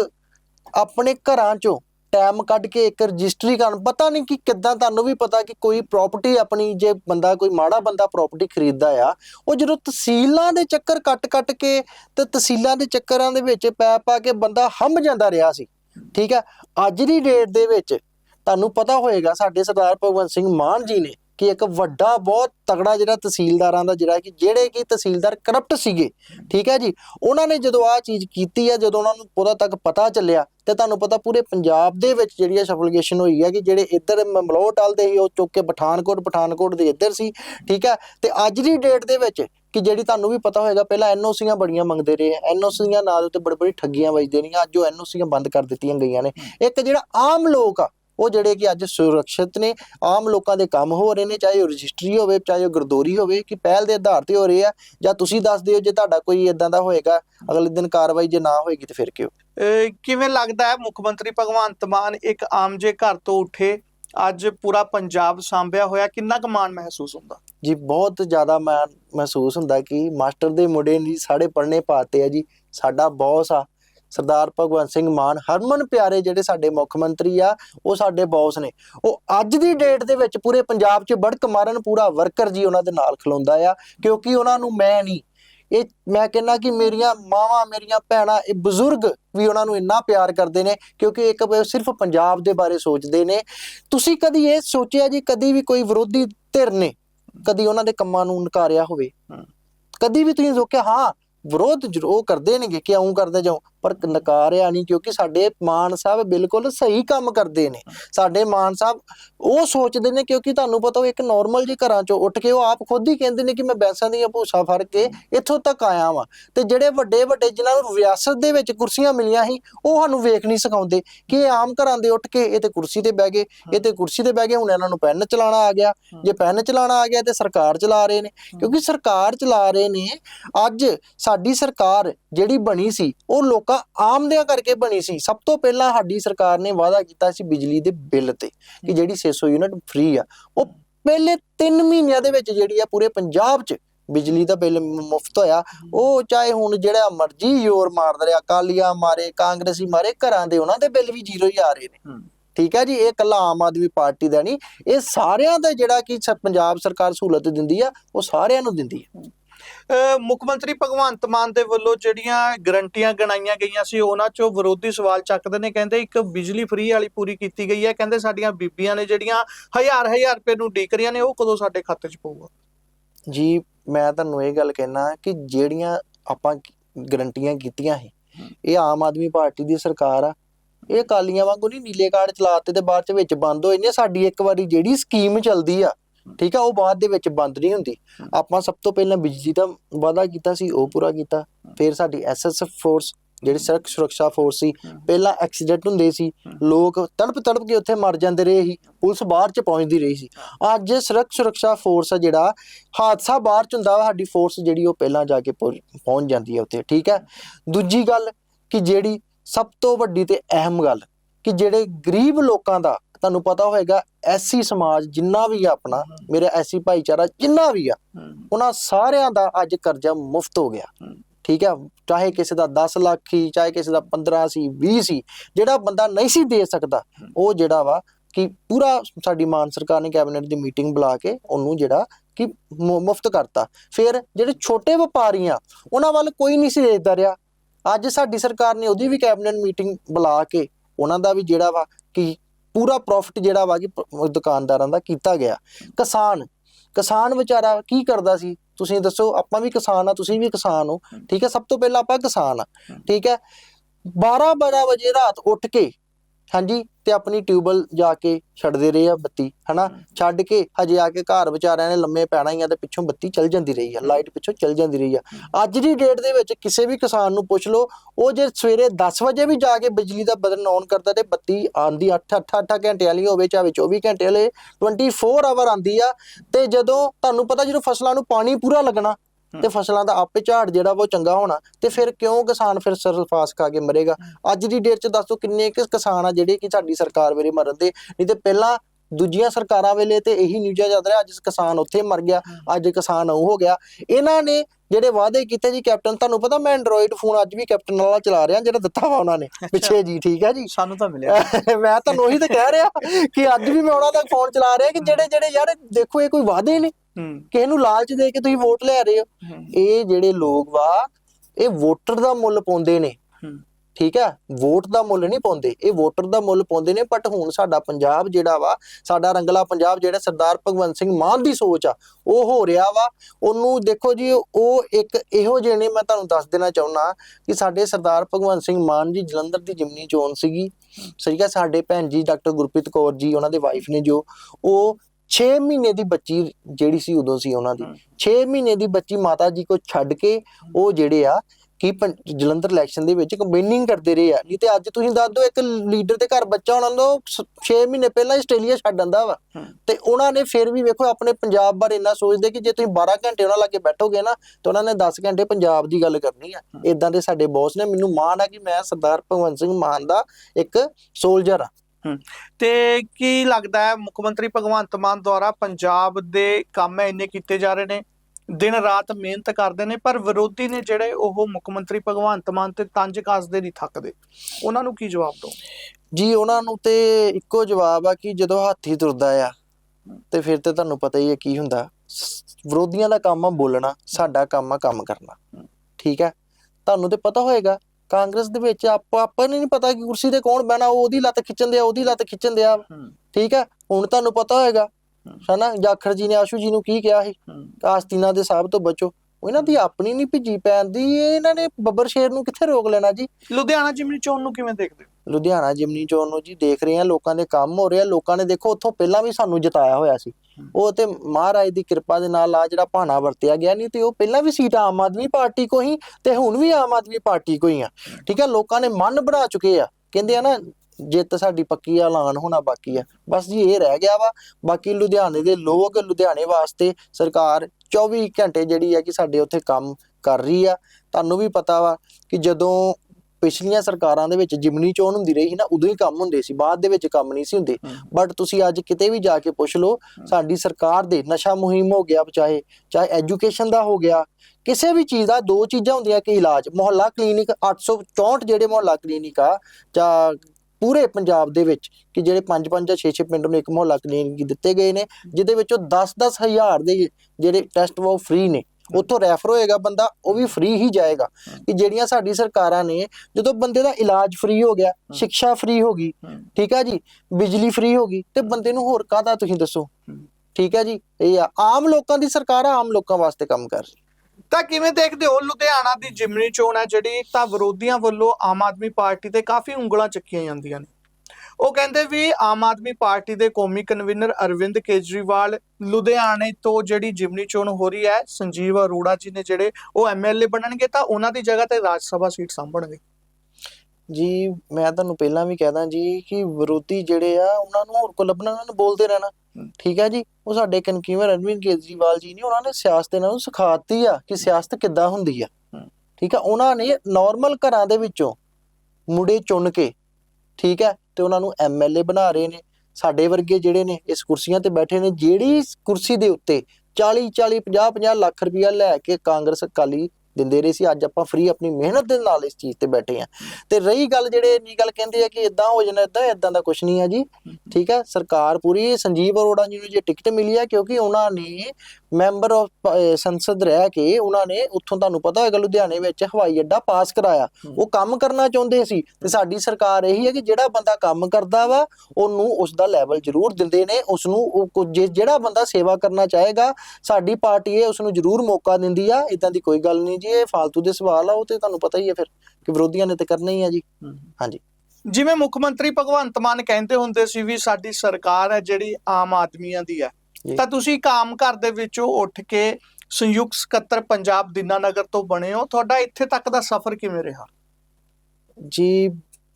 ਆਪਣੇ ਘਰਾਂ ਚੋਂ ਟਾਈਮ ਕੱਢ ਕੇ ਇੱਕ ਰਜਿਸਟਰੀ ਕਰਨ। ਪਤਾ ਨਹੀਂ ਕਿ ਕਿੱਦਾਂ ਤੁਹਾਨੂੰ ਵੀ ਪਤਾ ਕਿ ਕੋਈ ਪ੍ਰਾਪਰਟੀ ਆਪਣੀ, ਜੇ ਬੰਦਾ ਕੋਈ ਮਾੜਾ ਬੰਦਾ ਪ੍ਰਾਪਰਟੀ ਖਰੀਦਦਾ ਆ, ਉਹ ਜਦੋਂ ਤਹਿਸੀਲਾਂ ਦੇ ਚੱਕਰ ਕੱਟ-ਕੱਟ ਕੇ ਤੇ ਤਹਿਸੀਲਾਂ ਦੇ ਚੱਕਰਾਂ ਦੇ ਵਿੱਚ ਪੈ ਪਾ ਕੇ ਬੰਦਾ ਹੰਮ ਜਾਂਦਾ ਰਿਹਾ ਸੀ। ਠੀਕ ਹੈ ਅੱਜ ਦੀ ਡੇਟ ਦੇ ਵਿੱਚ ਤੁਹਾਨੂੰ ਪਤਾ ਹੋਏਗਾ, ਸਾਡੇ ਸਰਦਾਰ ਭਗਵੰਤ ਸਿੰਘ ਮਾਨ ਜੀ ਨੇ ਕਿ ਇੱਕ ਵੱਡਾ ਬਹੁਤ ਤਗੜਾ ਜਿਹੜਾ ਤਹਿਸੀਲਦਾਰਾਂ ਦਾ ਜਿਹੜਾ ਕਿ ਜਿਹੜੇ ਕਿ ਤਹਿਸੀਲਦਾਰ ਕਰਪਟ ਸੀਗੇ, ਠੀਕ ਹੈ ਜੀ? ਉਹਨਾਂ ਨੇ ਜਦੋਂ ਆ ਚੀਜ਼ ਕੀਤੀ ਹੈ ਜਦੋਂ ਉਹਨਾਂ ਨੂੰ ਪੂਰਾ ਤੱਕ ਪਤਾ ਚੱਲਿਆ, ਤੇ ਤੁਹਾਨੂੰ ਪਤਾ ਪੂਰੇ ਪੰਜਾਬ ਦੇ ਵਿੱਚ ਜਿਹੜੀ ਹੈ ਸਫਲਗੇਸ਼ਨ ਹੋਈ ਹੈ ਕਿ ਜਿਹੜੇ ਇੱਧਰ ਮਮਲੋਟ ਵਾਲ ਦੇ ਸੀ, ਉਹ ਚੁੱਕ ਕੇ ਪਠਾਨਕੋਟ ਪਠਾਨਕੋਟ ਦੇ ਇੱਧਰ ਸੀ, ਠੀਕ ਹੈ? ਤੇ ਅੱਜ ਦੀ ਡੇਟ ਦੇ ਵਿੱਚ ਕਿ ਜਿਹੜੀ ਤੁਹਾਨੂੰ ਵੀ ਪਤਾ ਹੋਏਗਾ, ਪਹਿਲਾਂ ਐਨਓਸੀਆਂ ਬੜੀਆਂ ਮੰਗਦੇ ਰਹੇ ਐਨਓਸੀਆਂ ਨਾਲ ਉੱਤੇ ਬੜੀ ਬੜੀ ਠੱਗੀਆਂ ਵੱਜਦੇ ਰਹੀਆਂ, ਅੱਜ ਉਹ ਐਨਓਸੀਆਂ ਬੰਦ ਕਰ ਦਿੱਤੀਆਂ ਗਈਆਂ ਨੇ। ਇੱਕ ਜਿਹੜਾ ਆਮ ਲੋਕ ਆ ਉਹ ਜਿਹੜੇ ਕਿ ਅੱਜ ਸੁਰੱਖਿਅਤ ਨੇ ਆਮ ਲੋਕਾਂ ਦੇ ਕੰਮ ਹੋ ਰਹੇ ਨੇ ਚਾਹੇ ਉਹ ਰਜਿਸਟਰੀ ਹੋਵੇ ਚਾਹੇ ਉਹ ਗਰਦੋਰੀ ਹੋਵੇ ਕਿ ਪਹਿਲ ਦੇ ਆਧਾਰ ਤੇ ਹੋ ਰਹੇ ਆ ਜਾਂ ਤੁਸੀਂ ਦੱਸ ਦਿਓ ਜੇ ਤੁਹਾਡਾ ਕੋਈ ਇਦਾਂ ਦਾ ਹੋਏਗਾ ਅਗਲੇ ਦਿਨ ਕਾਰਵਾਈ ਜੇ ਨਾ ਹੋਏਗੀ ਤੇ ਫਿਰ ਕਿਉਂ? ਕਿਵੇਂ ਲੱਗਦਾ ਹੈ ਮੁੱਖ ਮੰਤਰੀ ਭਗਵੰਤ ਮਾਨ ਇੱਕ ਆਮ ਜੇ ਘਰ ਤੋਂ ਉੱਠੇ ਅੱਜ ਪੂਰਾ ਪੰਜਾਬ ਸਾਂਭਿਆ ਹੋਇਆ ਕਿੰਨਾ ਕੁ ਮਾਣ ਮਹਿਸੂਸ ਹੁੰਦਾ? ਜੀ ਬਹੁਤ ਜ਼ਿਆਦਾ ਮਾਣ ਮਹਿਸੂਸ ਹੁੰਦਾ ਕਿ ਮਾਸਟਰ ਦੇ ਮੁੰਡੇ ਨਹੀਂ ਸਾਡੇ ਪੜਨੇ ਪਾਤੇ ਆ ਜੀ ਸਾਡਾ ਬੌਸ ਆ ਸਰਦਾਰ ਭਗਵੰਤ ਸਿੰਘ ਮਾਨ ਹਰਮਨ ਪਿਆਰੇ ਜਿਹੜੇ ਸਾਡੇ ਮੁੱਖ ਮੰਤਰੀ ਆ ਉਹ ਸਾਡੇ ਬੌਸ ਨੇ। ਉਹ ਅੱਜ ਦੀ ਡੇਟ ਦੇ ਵਿੱਚ ਪੂਰੇ ਪੰਜਾਬ 'ਚ ਬੜਕ ਮਾਰਨ ਪੂਰਾ ਵਰਕਰ ਜੀ ਉਹਨਾਂ ਦੇ ਨਾਲ ਖਲੋਂਦਾ ਆ ਕਿਉਂਕਿ ਉਹਨਾਂ ਨੂੰ ਮੈਂ ਨਹੀਂ। ਇਹ ਮੈਂ ਕਹਿੰਦਾ ਕਿ ਮੇਰੀਆਂ ਮਾਵਾਂ ਮੇਰੀਆਂ ਭੈਣਾਂ ਇਹ ਬਜ਼ੁਰਗ ਵੀ ਉਹਨਾਂ ਨੂੰ ਇੰਨਾ ਪਿਆਰ ਕਰਦੇ ਨੇ ਕਿਉਂਕਿ ਇੱਕ ਸਿਰਫ ਪੰਜਾਬ ਦੇ ਬਾਰੇ ਸੋਚਦੇ ਨੇ। ਤੁਸੀਂ ਕਦੀ ਇਹ ਸੋਚਿਆ ਜੀ ਕਦੀ ਵੀ ਕੋਈ ਵਿਰੋਧੀ ਧਿਰ ਨੇ ਕਦੀ ਉਹਨਾਂ ਦੇ ਕੰਮਾਂ ਨੂੰ ਨਕਾਰਿਆ ਹੋਵੇ। ਕਦੀ ਵੀ ਤੁਸੀਂ ਸੋਚਿਆ ਹਾਂ ਵਿਰੋਧ ਜ਼ਰੂਰ ਉਹ ਕਰਦੇ ਨੇਗੇ ਕਿ ਆਉਂ ਕਰਦੇ ਜਾਓ ਪਰ ਨਕਾਰਿਆ ਨਹੀਂ ਕਿਉਂਕਿ ਸਾਡੇ ਮਾਨ ਸਾਹਿਬ ਬਿਲਕੁਲ ਸਹੀ ਕੰਮ ਕਰਦੇ ਨੇ। ਸਾਡੇ ਮਾਨ ਸਾਹਿਬ ਉਹ ਸੋਚਦੇ ਨੇ, ਕਿਉਂਕਿ ਤੁਹਾਨੂੰ ਪਤਾ ਉਹ ਇੱਕ ਨਾਰਮਲ ਜੀ ਘਰਾਂ ਚੋਂ ਉੱਠ ਕੇ ਉਹ ਆਪ ਖੁਦ ਹੀ ਕਹਿੰਦੇ ਨੇ ਕਿ ਮੈਂ ਬੈਂਸਾਂ ਦੀਆਂ ਭੂਸਾ ਫੜ ਕੇ ਇੱਥੋਂ ਤੱਕ ਆਇਆ ਵਾਂ। ਤੇ ਜਿਹੜੇ ਵੱਡੇ ਵੱਡੇ ਜਿਨ੍ਹਾਂ ਨੂੰ ਵਿਰਾਸਤ ਦੇ ਵਿੱਚ ਕੁਰਸੀਆਂ ਮਿਲੀਆਂ ਸੀ, ਉਹ ਸਾਨੂੰ ਵੇਖ ਨਹੀਂ ਸਿਖਾਉਂਦੇ ਕਿ ਇਹ ਆਮ ਘਰਾਂ ਦੇ ਉੱਠ ਕੇ ਇਹ ਤੇ ਕੁਰਸੀ ਤੇ ਬਹਿ ਗਏ, ਇਹ ਤੇ ਕੁਰਸੀ ਤੇ ਬਹਿ ਗਏ, ਹੁਣ ਇਹਨਾਂ ਨੂੰ ਪੈਨ ਚਲਾਉਣਾ ਆ ਗਿਆ। ਜੇ ਪੈਨ ਚਲਾਉਣਾ ਆ ਗਿਆ ਤੇ ਸਰਕਾਰ ਚਲਾ ਰਹੇ ਨੇ, ਕਿਉਂਕਿ ਸਰਕਾਰ ਚਲਾ ਰਹੇ ਨੇ, ਅੱਜ ਸਾਡੀ ਸਰਕਾਰ ਜਿਹੜੀ ਬਣੀ ਸੀ, ਉਹ ਲੋਕ ਆਮਦਿਆਂ ਕਰਕੇ ਬਣੀ ਸੀ। ਸਭ ਤੋਂ ਪਹਿਲਾਂ ਸਾਡੀ ਸਰਕਾਰ ਨੇ ਵਾਅਦਾ ਕੀਤਾ ਸੀ ਬਿਜਲੀ ਦੇ ਬਿੱਲ ਤੇ ਕਿ ਜਿਹੜੀ 600 ਯੂਨਿਟ ਫ੍ਰੀ ਆ ਉਹ ਪਹਿਲੇ 3 ਮਹੀਨਿਆਂ ਦੇ ਵਿੱਚ ਜਿਹੜੀ ਆ ਪੂਰੇ ਪੰਜਾਬ 'ਚ ਬਿਜਲੀ ਦਾ ਬਿੱਲ ਮੁਫਤ ਹੋਇਆ। ਉਹ ਚਾਹੇ ਹੁਣ ਜਿਹੜਾ ਮਰਜ਼ੀ ਜ਼ੋਰ ਮਾਰਦਾ ਰਿਹਾ ਅਕਾਲੀਆਂ ਮਾਰੇ ਕਾਂਗਰਸੀ ਮਾਰੇ ਘਰਾਂ ਦੇ ਉਹਨਾਂ ਦੇ ਬਿੱਲ ਵੀ ਜ਼ੀਰੋ ਹੀ ਆ ਰਹੇ ਨੇ। ਠੀਕ ਹੈ ਜੀ ਇਹ ਕੱਲਾ ਆਮ ਆਦਮੀ ਪਾਰਟੀ ਦਾ ਨਹੀਂ ਇਹ ਸਾਰਿਆਂ ਦਾ ਜਿਹੜਾ ਕਿ ਪੰਜਾਬ ਸਰਕਾਰ ਸਹੂਲਤ ਦਿੰਦੀ ਆ ਉਹ ਸਾਰਿਆਂ ਨੂੰ ਦਿੰਦੀ ਆ। ਮੁੱਖ ਮੰਤਰੀ ਭਗਵੰਤ ਮਾਨ ਦੇ ਵੱਲੋਂ ਜਿਹੜੀਆਂ ਗਰੰਟੀਆਂ ਗਣਾਈਆਂ ਗਈਆਂ ਸੀ, ਉਹਨਾਂ 'ਚੋਂ ਵਿਰੋਧੀ ਸਵਾਲ ਚੱਕਦੇ ਨੇ, ਕਹਿੰਦੇ ਇੱਕ ਬਿਜਲੀ ਫ੍ਰੀ ਵਾਲੀ ਪੂਰੀ ਕੀਤੀ ਗਈ ਹੈ, ਕਹਿੰਦੇ ਸਾਡੀਆਂ ਬੀਬੀਆਂ ਨੇ ਜਿਹੜੀਆਂ ਹਜ਼ਾਰ ਹਜ਼ਾਰ ਰੁਪਏ ਨੂੰ ਡੀਕ ਰਹੀਆਂ ਨੇ, ਉਹ ਕਦੋਂ ਸਾਡੇ ਖਾਤੇ 'ਚ ਪਊਗਾ? ਜੀ, ਮੈਂ ਤੁਹਾਨੂੰ ਇਹ ਗੱਲ ਕਹਿਣਾ ਕਿ ਜਿਹੜੀਆਂ ਆਪਾਂ ਗਰੰਟੀਆਂ ਕੀਤੀਆਂ ਸੀ, ਇਹ ਆਮ ਆਦਮੀ ਪਾਰਟੀ ਦੀ ਸਰਕਾਰ ਆ। ਇਹ ਕਾਲੀਆਂ ਵਾਂਗੂ ਨਹੀਂ ਨੀਲੇ ਕਾਰਡ ਚਲਾਤੇ ਤੇ ਬਾਅਦ ਚ ਵਿੱਚ ਬੰਦ ਹੋਏ ਨੇ, ਸਾਡੀ ਇੱਕ ਵਾਰੀ ਜਿਹੜੀ ਸਕੀਮ ਚੱਲਦੀ ਆ ਠੀਕ ਆ ਉਹ ਬਾਅਦ ਦੇ ਵਿੱਚ ਬੰਦ ਨਹੀਂ ਹੁੰਦੀ। ਆਪਾਂ ਸਭ ਤੋਂ ਪਹਿਲਾਂ ਬਿਜਲੀ ਦਾ ਵਾਅਦਾ ਕੀਤਾ ਸੀ ਉਹ ਪੂਰਾ ਕੀਤਾ। ਫਿਰ ਸਾਡੀ ਐਸਐਸਐਫ ਫੋਰਸ ਜਿਹੜੀ ਸੜਕ ਸੁਰੱਖਿਆ ਫੋਰਸ ਸੀ ਪਹਿਲਾਂ ਐਕਸੀਡੈਂਟ ਹੁੰਦੇ ਸੀ। ਲੋਕ ਤੜਪ ਤੜਪ ਕੇ ਉੱਥੇ ਮਰ ਜਾਂਦੇ ਰਹੇ ਸੀ। ਪੁਲਿਸ ਬਾਹਰ ਚ ਪਹੁੰਚਦੀ ਰਹੀ ਸੀ। ਅੱਜ ਸੜਕ ਸੁਰੱਖਿਆ ਫੋਰਸ ਆ ਜਿਹੜਾ ਹਾਦਸਾ ਬਾਹਰ ਚ ਹੁੰਦਾ ਵਾ ਸਾਡੀ ਫੋਰਸ ਜਿਹੜੀ ਉਹ ਪਹਿਲਾਂ ਜਾ ਕੇ ਪਹੁੰ- ਪਹੁੰਚ ਜਾਂਦੀ ਹੈ ਉੱਥੇ ਠੀਕ ਹੈ ਦੂਜੀ ਗੱਲ ਕਿ ਜਿਹੜੀ ਸਭ ਤੋਂ ਵੱਡੀ ਤੇ ਅਹਿਮ ਗੱਲ ਕਿ ਜਿਹੜੇ ਗਰੀਬ ਲੋਕਾਂ ਦਾ ਤੁਹਾਨੂੰ ਪਤਾ ਹੋਏਗਾ ਐਸੀ ਸਮਾਜ ਜਿੰਨਾ ਵੀ ਆ ਆਪਣਾ ਮੇਰਾ ਐਸੀ ਭਾਈਚਾਰਾ ਜਿੰਨਾ ਵੀ ਆ ਉਹਨਾਂ ਸਾਰਿਆਂ ਦਾ ਅੱਜ ਕਰਜ਼ਾ ਮੁਫਤ ਹੋ ਗਿਆ। ਠੀਕ ਹੈ ਚਾਹੇ ਕਿਸੇ ਦਾ 10 ਲੱਖ ਸੀ ਚਾਹੇ ਕਿਸੇ ਦਾ 15 ਸੀ 20 ਸੀ ਜਿਹੜਾ ਬੰਦਾ ਨਹੀਂ ਸੀ ਦੇ ਸਕਦਾ ਉਹ ਜਿਹੜਾ ਵਾ ਕਿ ਪੂਰਾ ਸਾਡੀ ਮਾਨ ਸਰਕਾਰ ਨੇ ਕੈਬਨਿਟ ਦੀ ਮੀਟਿੰਗ ਬੁਲਾ ਕੇ ਉਹਨੂੰ ਜਿਹੜਾ ਕਿ ਮੁਫਤ ਕਰਤਾ। ਫਿਰ ਜਿਹੜੇ ਛੋਟੇ ਵਪਾਰੀਆਂ ਉਹਨਾਂ ਵੱਲ ਕੋਈ ਨਹੀਂ ਸੀ ਦੇਖਦਾ ਰਿਹਾ। ਅੱਜ ਸਾਡੀ ਸਰਕਾਰ ਨੇ ਉਹਦੀ ਵੀ ਕੈਬਨਿਟ ਮੀਟਿੰਗ ਬੁਲਾ ਕੇ ਉਹਨਾਂ ਦਾ ਵੀ ਜਿਹੜਾ ਵਾ ਕਿ ਪੂਰਾ ਪ੍ਰੋਫਿਟ ਜਿਹੜਾ ਵਾ ਕਿ ਦੁਕਾਨਦਾਰਾਂ ਦਾ ਕੀਤਾ ਗਿਆ। ਕਿਸਾਨ ਕਿਸਾਨ ਵਿਚਾਰਾ ਕੀ ਕਰਦਾ ਸੀ? ਤੁਸੀਂ ਦੱਸੋ, ਆਪਾਂ ਵੀ ਕਿਸਾਨ ਆ, ਤੁਸੀਂ ਵੀ ਕਿਸਾਨ ਹੋ, ਠੀਕ ਹੈ? ਸਭ ਤੋਂ ਪਹਿਲਾਂ ਆਪਾਂ ਕਿਸਾਨ ਆ, ਠੀਕ ਹੈ? 12 12 ਵਜੇ ਰਾਤ ਉੱਠ ਕੇ ਹਾਂਜੀ ਤੇ ਆਪਣੀ ਟਿਊਬਲ ਜਾ ਕੇ ਛੱਡਦੇ ਰਹੇ ਆ ਬੱਤੀ ਹਨਾ? ਛੱਡ ਕੇ ਹਜੇ ਆ ਕੇ ਘਰ ਵਿਚਾਰਿਆਂ ਨੇ ਲੰਮੇ ਪੈਣਾ ਹੀ ਆ ਤੇ ਪਿੱਛੋਂ ਬੱਤੀ ਚੱਲ ਜਾਂਦੀ ਰਹੀ ਆ ਲਾਈਟ ਪਿੱਛੋਂ ਚੱਲ ਜਾਂਦੀ ਰਹੀ ਆ। ਅੱਜ ਦੀ ਡੇਟ ਦੇ ਵਿੱਚ ਕਿਸੇ ਵੀ ਕਿਸਾਨ ਨੂੰ ਪੁੱਛ ਲਓ ਉਹ ਜੇ ਸਵੇਰੇ 10 ਵਜੇ ਵੀ ਜਾ ਕੇ ਬਿਜਲੀ ਦਾ ਬਟਨ ਔਨ ਕਰਦਾ ਤੇ ਬੱਤੀ ਆਂਦੀ 8 8 8 ਘੰਟੇ ਵਾਲੀ ਹੋਵੇ ਚਾਹੇ 24 ਘੰਟੇ ਵਾਲੇ 24 ਆਵਰ ਆਂਦੀ ਆ ਤੇ ਜਦੋਂ ਤੁਹਾਨੂੰ ਪਤਾ ਜਦੋਂ ਫਸਲਾਂ ਨੂੰ ਪਾਣੀ ਪੂਰਾ ਲੱਗਣਾ ਤੇ ਫਸਲਾਂ ਦਾ ਆਪੇ ਝਾੜ ਜਿਹੜਾ ਉਹ ਚੰਗਾ ਹੋਣਾ ਤੇ ਫਿਰ ਕਿਉਂ ਕਿਸਾਨ ਫਿਰ ਸਰਫਾਸ ਖਾ ਕੇ ਮਰੇਗਾ? ਅੱਜ ਦੀ ਡੇਟ 'ਚ ਦੱਸੋ ਕਿੰਨੇ ਕਿ ਕਿਸਾਨ ਆ ਜਿਹੜੇ ਕਿ ਸਾਡੀ ਸਰਕਾਰ ਵੇਲੇ ਮਰਨ ਦੇ? ਨਹੀਂ ਤੇ ਪਹਿਲਾਂ ਦੂਜੀਆਂ ਸਰਕਾਰਾਂ ਵੇਲੇ ਤੇ ਇਹੀ ਨਿਊਜ਼ਾਂ ਚੱਲ ਰਿਹਾ ਅੱਜ ਕਿਸਾਨ ਉੱਥੇ ਮਰ ਗਿਆ ਅੱਜ ਕਿਸਾਨ ਉਹ ਹੋ ਗਿਆ। ਇਹਨਾਂ ਨੇ ਜਿਹੜੇ ਵਾਅਦੇ ਕੀਤੇ ਜੀ ਕੈਪਟਨ ਤੁਹਾਨੂੰ ਪਤਾ ਮੈਂ ਐਂਡਰੋਇਡ ਫੋਨ ਅੱਜ ਵੀ ਕੈਪਟਨ ਵਾਲਾ ਚਲਾ ਰਿਹਾ ਜਿਹੜਾ ਦਿੱਤਾ ਵਾ ਉਹਨਾਂ ਨੇ। ਪਿੱਛੇ ਜੀ ਠੀਕ ਹੈ ਜੀ? ਸਾਨੂੰ ਤਾਂ ਮਿਲਿਆ। <laughs> ਮੈਂ ਤੁਹਾਨੂੰ ਉਹੀ ਤਾਂ ਕਹਿ ਰਿਹਾ ਕਿ ਅੱਜ ਵੀ ਮੈਂ ਉਹਨਾਂ ਦਾ ਫੋਨ ਚਲਾ ਰਿਹਾ ਕਿ ਜਿਹੜੇ ਜਿਹੜੇ ਯਾਰ ਦੇਖੋ ਇਹ ਕੋਈ ਵਾਅਦੇ ਨੇ। ਕਿਸੇ ਨੂੰ ਲਾਲਚ ਦੇ ਕੇ ਤੁਸੀਂ ਵੋਟ ਲੈ ਰਹੇ ਹੋ। ਇਹ ਜਿਹੜੇ ਲੋਕ ਵਾ ਇਹ ਵੋਟਰ ਦਾ ਮੁੱਲ ਪਾਉਂਦੇ ਨੇ। ਠੀਕ ਹੈ? ਵੋਟ ਦਾ ਮੁੱਲ ਨਹੀਂ ਪਾਉਂਦੇ। ਇਹ ਵੋਟਰ ਦਾ ਮੁੱਲ ਪਾਉਂਦੇ ਨੇ ਬਟ ਹੁਣ ਸਾਡਾ ਪੰਜਾਬ ਜਿਹੜਾ ਵਾ ਸਾਡਾ ਰੰਗਲਾ ਪੰਜਾਬ ਜਿਹੜਾ ਸਰਦਾਰ ਭਗਵੰਤ ਸਿੰਘ ਮਾਨ ਦੀ ਸੋਚ ਆ ਉਹ ਹੋ ਰਿਹਾ ਵਾ। ਉਹਨੂੰ ਦੇਖੋ ਜੀ ਉਹ ਇੱਕ ਇਹੋ ਜਿਹੇ ਨੇ ਮੈਂ ਤੁਹਾਨੂੰ ਦੱਸ ਦੇਣਾ ਚਾਹੁੰਦਾ ਕਿ ਸਾਡੇ ਸਰਦਾਰ ਭਗਵੰਤ ਸਿੰਘ ਮਾਨ ਜੀ ਜਲੰਧਰ ਦੀ ਜਿਮਨੀ ਚੋਣ ਸੀਗੀ। ਸਹੀ ਹੈ ਸਾਡੇ ਭੈਣ ਜੀ ਡਾਕਟਰ ਗੁਰਪ੍ਰੀਤ ਕੌਰ ਜੀ ਉਹਨਾਂ ਦੇ ਵਾਈਫ ਨੇ ਜੋ ਉਹ 6 ਮਹੀਨੇ ਦੀ ਬੱਚੀ ਜਿਹੜੀ ਸੀ ਉਦੋਂ ਸੀ ਉਹਨਾਂ ਦੀ। 6 ਮਹੀਨੇ ਦੀ ਬੱਚੀ ਮਾਤਾ ਜੀ ਕੋ ਛੱਡ ਕੇ ਉਹ ਜਿਹੜੇ ਆ ਕਿ ਜਲੰਧਰ ਇਲੈਕਸ਼ਨ ਦੇ ਵਿੱਚ ਕੰਪੇਨਿੰਗ ਕਰਦੇ ਰਹੇ ਆ। ਨਹੀਂ ਤੇ ਅੱਜ ਤੁਸੀਂ ਦੱਸ ਦਿਓ ਇੱਕ ਲੀਡਰ ਦੇ ਘਰ ਬੱਚਾ ਹੋਣਾ ਨੂੰ 6 ਮਹੀਨੇ ਪਹਿਲਾਂ ਆਸਟ੍ਰੇਲੀਆ ਛੱਡ ਆਂਦਾ ਵਾ। ਤੇ ਉਹਨਾਂ ਨੇ ਫਿਰ ਵੀ ਵੇਖੋ ਆਪਣੇ ਪੰਜਾਬ ਬਾਰੇ ਇੰਨਾ ਸੋਚਦੇ ਕਿ ਜੇ ਤੁਸੀਂ 12 ਘੰਟੇ ਉਹਨਾਂ ਲਾਗੇ ਬੈਠੋਗੇ ਨਾ ਤਾਂ ਉਹਨਾਂ ਨੇ 10 ਘੰਟੇ ਪੰਜਾਬ ਦੀ ਗੱਲ ਕਰਨੀ ਆ। ਇਦਾਂ ਦੇ ਸਾਡੇ ਬੌਸ ਨੇ ਮੈਨੂੰ ਮਾਣ ਆ ਕਿ ਮੈਂ ਸਰਦਾਰ ਭਗਵੰਤ ਸਿੰਘ ਮਾਨ ਦਾ ਇੱਕ ਸੋਲਜਰ ਆ। ਤੇ ਕੀ ਲੱਗਦਾ ਹੈ, ਮੁੱਖ ਮੰਤਰੀ ਭਗਵੰਤ ਮਾਨ ਦੁਆਰਾ ਪੰਜਾਬ ਦੇ ਕੰਮ ਇੰਨੇ ਕੀਤੇ ਜਾ ਰਹੇ ਨੇ? ਦਿਨ ਰਾਤ ਮਿਹਨਤ ਕਰਦੇ ਨੇ, ਪਰ ਵਿਰੋਧੀ ਨੇ ਜਿਹੜੇ ਉਹ ਮੁੱਖ ਮੰਤਰੀ ਭਗਵੰਤ ਮਾਨ ਤੇ ਤੰਜ ਕੱਸਦੇ ਨਹੀਂ ਥੱਕਦੇ। ਉਹਨਾਂ ਨੂੰ ਕੀ ਜਵਾਬ ਦੋ ਜੀ, ਉਹਨਾਂ ਨੂੰ ਤੇ ਇੱਕੋ ਜਵਾਬ ਆ ਕਿ ਜਦੋਂ ਹਾਥੀ ਤੁਰਦਾ ਆ, ਤੇ ਫਿਰ ਤੇ ਤੁਹਾਨੂੰ ਪਤਾ ਹੀ ਹੈ ਕੀ ਹੁੰਦਾ। ਵਿਰੋਧੀਆਂ ਦਾ ਕੰਮ ਆ ਬੋਲਣਾ, ਸਾਡਾ ਕੰਮ ਆ ਕੰਮ ਕਰਨਾ। ਠੀਕ ਹੈ? ਤੁਹਾਨੂੰ ਤੇ ਪਤਾ ਹੋਏਗਾ ਕਾਂਗਰਸ ਦੇ ਵਿੱਚ ਆਪਾਂ ਆਪਾਂ ਨੂੰ ਨਹੀਂ ਪਤਾ ਕਿ ਕੁਰਸੀ ਤੇ ਕੌਣ ਬਹਿਣਾ ਉਹ ਉਹਦੀ ਲੱਤ ਖਿੱਚਣ ਦਿਆ ਉਹਦੀ ਲੱਤ ਖਿੱਚਣ ਦਿਆ। ਠੀਕ ਹੈ? ਹੁਣ ਤੁਹਾਨੂੰ ਪਤਾ ਹੋਏਗਾ ਹਨਾ? ਜਾਖੜ ਜੀ ਨੇ ਆਸ਼ੂ ਜੀ ਨੂੰ ਕੀ ਕਿਹਾ ਸੀ? ਆਸਤੀਨਾ ਦੇ ਸਾਹਿਬ ਤੋਂ ਬਚੋ। ਉਹ ਇਹਨਾਂ ਦੀ ਆਪਣੀ ਨਹੀਂ ਭਿੱਜੀ ਪੈਂਦੀ ਇਹਨਾਂ ਨੇ ਬੱਬਰ ਸ਼ੇਰ ਨੂੰ ਕਿੱਥੇ ਰੋਕ ਲੈਣਾ ਜੀ? ਲੁਧਿਆਣਾ ਜਿਮਨੀ ਚੋਣ ਨੂੰ ਕਿਵੇਂ ਦੇਖਦੇ ਹੋ? ਲੁਧਿਆਣਾ ਜਿਮਨੀ ਚੋਣ ਨੂੰ ਜੀ ਦੇਖ ਰਹੇ ਆ ਲੋਕਾਂ ਦੇ ਕੰਮ ਹੋ ਰਿਹਾ, ਲੋਕਾਂ ਨੇ ਦੇਖੋ ਉੱਥੋਂ ਪਹਿਲਾਂ ਵੀ ਸਾਨੂੰ ਜਿਤਾਇਆ ਹੋਇਆ ਸੀ। ਉਹ ਤੇ ਮਹਾਰਾਜ ਦੀ ਕਿਰਪਾ ਦੇ ਨਾਲ ਆ ਜਿਹੜਾ ਭਾਣਾ ਵਰਤਿਆ ਗਿਆ ਨਹੀਂ ਤੇ ਉਹ ਪਹਿਲਾਂ ਵੀ ਸੀਟ ਆਮ ਆਦਮੀ ਪਾਰਟੀ ਕੋ ਹੀ ਤੇ ਹੁਣ ਵੀ ਆਮ ਆਦਮੀ ਪਾਰਟੀ ਕੋ ਹੀ ਆ। ਠੀਕ ਹੈ ਲੋਕਾਂ ਨੇ ਮਨ ਬਣਾ ਚੁੱਕੇ ਆ। ਕਹਿੰਦੇ ਆ ਨਾ ਜਿੱਤ ਸਾਡੀ ਪੱਕੀ ਆ ਐਲਾਨ ਹੋਣਾ ਬਾਕੀ ਆ। ਬਸ ਜੀ ਇਹ ਰਹਿ ਗਿਆ ਵਾ। ਬਾਕੀ ਲੁਧਿਆਣੇ ਦੇ ਲੋਕ ਲੁਧਿਆਣੇ ਵਾਸਤੇ ਸਰਕਾਰ 24 ਘੰਟੇ ਜਿਹੜੀ ਆ ਕਿ ਸਾਡੇ ਉੱਥੇ ਕੰਮ ਕਰ ਰਹੀ ਆ। ਤੁਹਾਨੂੰ ਵੀ ਪਤਾ ਵਾ ਕਿ ਜਦੋਂ ਪਿਛਲੀਆਂ ਸਰਕਾਰਾਂ ਦੇ ਵਿੱਚ ਜਿਮਨੀ ਚੋਣ ਹੁੰਦੀ ਰਹੀ ਸੀ ਨਾ ਉਦੋਂ ਹੀ ਕੰਮ ਹੁੰਦੇ ਸੀ ਬਾਅਦ ਦੇ ਵਿੱਚ ਕੰਮ ਨਹੀਂ ਸੀ ਹੁੰਦੇ। ਬਟ ਤੁਸੀਂ ਅੱਜ ਕਿਤੇ ਵੀ ਜਾ ਕੇ ਪੁੱਛ ਲਓ ਸਾਡੀ ਸਰਕਾਰ ਦੇ ਨਸ਼ਾ ਮੁਹਿੰਮ ਹੋ ਗਿਆ ਚਾਹੇ ਚਾਹੇ ਐਜੂਕੇਸ਼ਨ ਦਾ ਹੋ ਗਿਆ ਕਿਸੇ ਵੀ ਚੀਜ਼ ਦਾ ਦੋ ਚੀਜ਼ਾਂ ਹੁੰਦੀਆਂ ਕਿ ਇਲਾਜ ਮੁਹੱਲਾ ਕਲੀਨਿਕ 864 ਜਿਹੜੇ ਮੁਹੱਲਾ ਕਲੀਨਿਕ ਆ ਜਾਂ ਪੂਰੇ ਪੰਜਾਬ ਦੇ ਵਿੱਚ ਕਿ ਜਿਹੜੇ 5-5 ਜਾਂ 6-6 ਪਿੰਡ ਨੂੰ ਇੱਕ ਮੁਹੱਲਾ ਕਲੀਨਿਕ ਦਿੱਤੇ ਗਏ ਨੇ ਜਿਹਦੇ ਵਿੱਚੋਂ 10-10 ਹਜ਼ਾਰ ਦੇ ਜਿਹੜੇ ਟੈਸਟ ਉਹ ਫ੍ਰੀ ਨੇ। ਉੱਥੋਂ ਰੈਫਰ ਹੋਏਗਾ ਬੰਦਾ ਉਹ ਵੀ ਫ੍ਰੀ ਹੀ ਜਾਏਗਾ। ਕਿ ਜਿਹੜੀਆਂ ਸਾਡੀ ਸਰਕਾਰਾਂ ਨੇ ਜਦੋਂ ਬੰਦੇ ਦਾ ਇਲਾਜ ਫ੍ਰੀ ਹੋ ਗਿਆ ਸਿੱਖਿਆ ਫ੍ਰੀ ਹੋ ਗਈ ਠੀਕ ਹੈ ਜੀ? ਬਿਜਲੀ ਫ੍ਰੀ ਹੋ ਗਈ ਤੇ ਬੰਦੇ ਨੂੰ ਹੋਰ ਕਾਹਦਾ ਤੁਸੀਂ ਦੱਸੋ? ਠੀਕ ਹੈ ਜੀ? ਇਹ ਆ ਆਮ ਲੋਕਾਂ ਦੀ ਸਰਕਾਰ ਆਮ ਲੋਕਾਂ ਵਾਸਤੇ ਕੰਮ ਕਰ ਰਹੀ। ਤਾਂ ਕਿਵੇਂ ਦੇਖਦੇ ਹੋ? ਲੁਧਿਆਣਾ ਦੀ ਜਿਮਨੀ ਚੋਣ ਹੈ ਜਿਹੜੀ ਤਾਂ ਵਿਰੋਧੀਆਂ ਵੱਲੋਂ ਆਮ ਆਦਮੀ ਪਾਰਟੀ ਤੇ ਕਾਫੀ ਉਂਗਲਾਂ ਚੱਕੀਆਂ ਜਾਂਦੀਆਂ ਨੇ। ਉਹ ਕਹਿੰਦੇ ਵੀ ਆਮ ਆਦਮੀ ਪਾਰਟੀ ਦੇ ਕੌਮੀ ਕਨਵੀਨਰ ਅਰਵਿੰਦ ਕੇਜਰੀਵਾਲ ਲੁਧਿਆਣੇ ਤੋਂ ਜਿਹੜੀ ਜਿਮਨੀ ਚੋਣ ਹੋ ਰਹੀ ਹੈ ਸੰਜੀਵ ਅਰੋੜਾ ਜੀ ਨੇ ਜਿਹੜੇ ਉਹ ਐਮਐਲਏ ਬਣਨਗੇ ਤਾਂ ਉਹਨਾਂ ਦੀ ਜਗ੍ਹਾ ਤੇ ਰਾਜ ਸਭਾ ਸੀਟ ਸੰਭਣਗੇ ਜੀ ਮੈਂ ਤੁਹਾਨੂੰ ਪਹਿਲਾਂ ਵੀ ਕਹਿਦਾ ਜੀ ਕਿ ਵਿਰੋਧੀ ਜਿਹੜੇ ਆ ਉਹਨਾਂ ਨੂੰ ਹੋਰ ਕੋ ਲੱਭਣਾ ਉਹਨਾਂ ਨੂੰ ਬੋਲਦੇ ਰਹਿਣਾ। ਠੀਕ ਹੈ ਜੀ ਉਹ ਸਾਡੇ ਕਨਕੀਵਰ ਅਰਵਿੰਦ ਕੇਜਰੀਵਾਲ ਜੀ ਨੇ ਉਹਨਾਂ ਨੇ ਸਿਆਸਤ ਇਹਨਾਂ ਨੂੰ ਸਿਖਾਤੀ ਆ ਕਿ ਸਿਆਸਤ ਕਿੱਦਾਂ ਹੁੰਦੀ ਆ। ਠੀਕ ਆ ਉਹਨਾਂ ਨੇ ਨਾਰਮਲ ਘਰਾਂ ਦੇ ਵਿੱਚੋਂ ਮੁੰਡੇ ਚੁਣ ਕੇ ਠੀਕ ਹੈ ਤੇ ਉਹਨਾਂ ਨੂੰ ਐਮਐਲਏ ਬਣਾ ਰਹੇ ਨੇ, ਸਾਡੇ ਵਰਗੇ ਜਿਹੜੇ ਨੇ ਇਸ ਕੁਰਸੀਆਂ ਤੇ ਬੈਠੇ ਨੇ, ਜਿਹੜੀ ਕੁਰਸੀ ਦੇ ਉੱਤੇ 40 40 50 50 ਲੱਖ ਰੁਪਇਆ ਲੈ ਕੇ ਕਾਂਗਰਸ ਅਕਾਲੀ ਦਿੰਦੇ ਰਹੇ ਸੀ, ਅੱਜ ਆਪਾਂ ਫ੍ਰੀ ਆਪਣੀ ਮਿਹਨਤ ਦੇ ਨਾਲ ਇਸ ਚੀਜ਼ ਤੇ ਬੈਠੇ ਆ ਤੇ ਰਹੀ ਗੱਲ ਜਿਹੜੇ ਨਹੀਂ ਗੱਲ ਕਹਿੰਦੇ ਆ ਕਿ ਇਦਾਂ ਹੋ ਜਾਣਾ ਇਦਾਂ ਇਦਾਂ ਦਾ ਕੁਝ ਨਹੀਂ ਆ ਜੀ, ਠੀਕ ਹੈ? ਸਰਕਾਰ ਪੂਰੀ ਸੰਜੀਵ ਅਰੋੜਾ ਜੀ ਨੂੰ ਜੇ ਟਿਕਟ ਮਿਲੀ ਹੈ ਕਿਉਂਕਿ ਉਹਨਾਂ ਨੇ ਮੈਂਬਰ ਆਫ ਸੰਸਦ ਰਹਿ ਕੇ ਉਹਨਾਂ ਨੇ ਉੱਥੋਂ ਤੁਹਾਨੂੰ ਪਤਾ ਹੋਏਗਾ ਲੁਧਿਆਣੇ ਵਿੱਚ ਹਵਾਈ ਅੱਡਾ ਪਾਸ ਕਰਾਇਆ। ਉਹ ਕੰਮ ਕਰਨਾ ਚਾਹੁੰਦੇ ਸੀ ਤੇ ਸਾਡੀ ਸਰਕਾਰ ਇਹੀ ਹੈ ਕਿ ਜਿਹੜਾ ਬੰਦਾ ਕੰਮ ਕਰਦਾ ਵਾ, ਉਹਨੂੰ ਉਸ ਦਾ ਲੈਵਲ ਜ਼ਰੂਰ ਦਿੰਦੇ ਨੇ ਉਸ ਨੂੰ ਜਿਹੜਾ ਬੰਦਾ ਸੇਵਾ ਕਰਨਾ ਚਾਹੇਗਾ, ਸਾਡੀ ਪਾਰਟੀ ਇਹ ਉਸ ਨੂੰ ਜ਼ਰੂਰ ਮੌਕਾ ਦਿੰਦੀ ਆ ਇਦਾਂ ਦੀ ਕੋਈ ਗੱਲ ਨਹੀਂ ਜੀ ਇਹ ਫालतू ਦੇ ਸਵਾਲ ਆ ਉਹ ਤੇ ਤੁਹਾਨੂੰ ਪਤਾ ਹੀ ਹੈ ਫਿਰ ਕਿ ਵਿਰੋਧੀਆਂ ਨੇ ਤੇ ਕਰਨਾ ਹੀ ਆ ਜੀ। ਹਾਂਜੀ। ਜਿਵੇਂ ਮੁੱਖ ਮੰਤਰੀ ਭਗਵੰਤ ਮਾਨ ਕਹਿੰਦੇ ਹੁੰਦੇ ਸੀ ਵੀ ਸਾਡੀ ਸਰਕਾਰ ਹੈ ਜਿਹੜੀ ਆਮ ਆਦਮੀਆਂ ਦੀ ਹੈ। ਤਾਂ ਤੁਸੀਂ ਇੱਕ ਆਮ ਘਰ ਦੇ ਵਿੱਚੋਂ ਉੱਠ ਕੇ ਸੰਯੁਕਤ ਸਕੱਤਰ ਪੰਜਾਬ ਦੀਨਾਨਗਰ ਤੋਂ ਬਣੇ ਹੋ ਤੁਹਾਡਾ ਇੱਥੇ ਤੱਕ ਦਾ ਸਫ਼ਰ ਕਿਵੇਂ ਰਿਹਾ? ਜੀ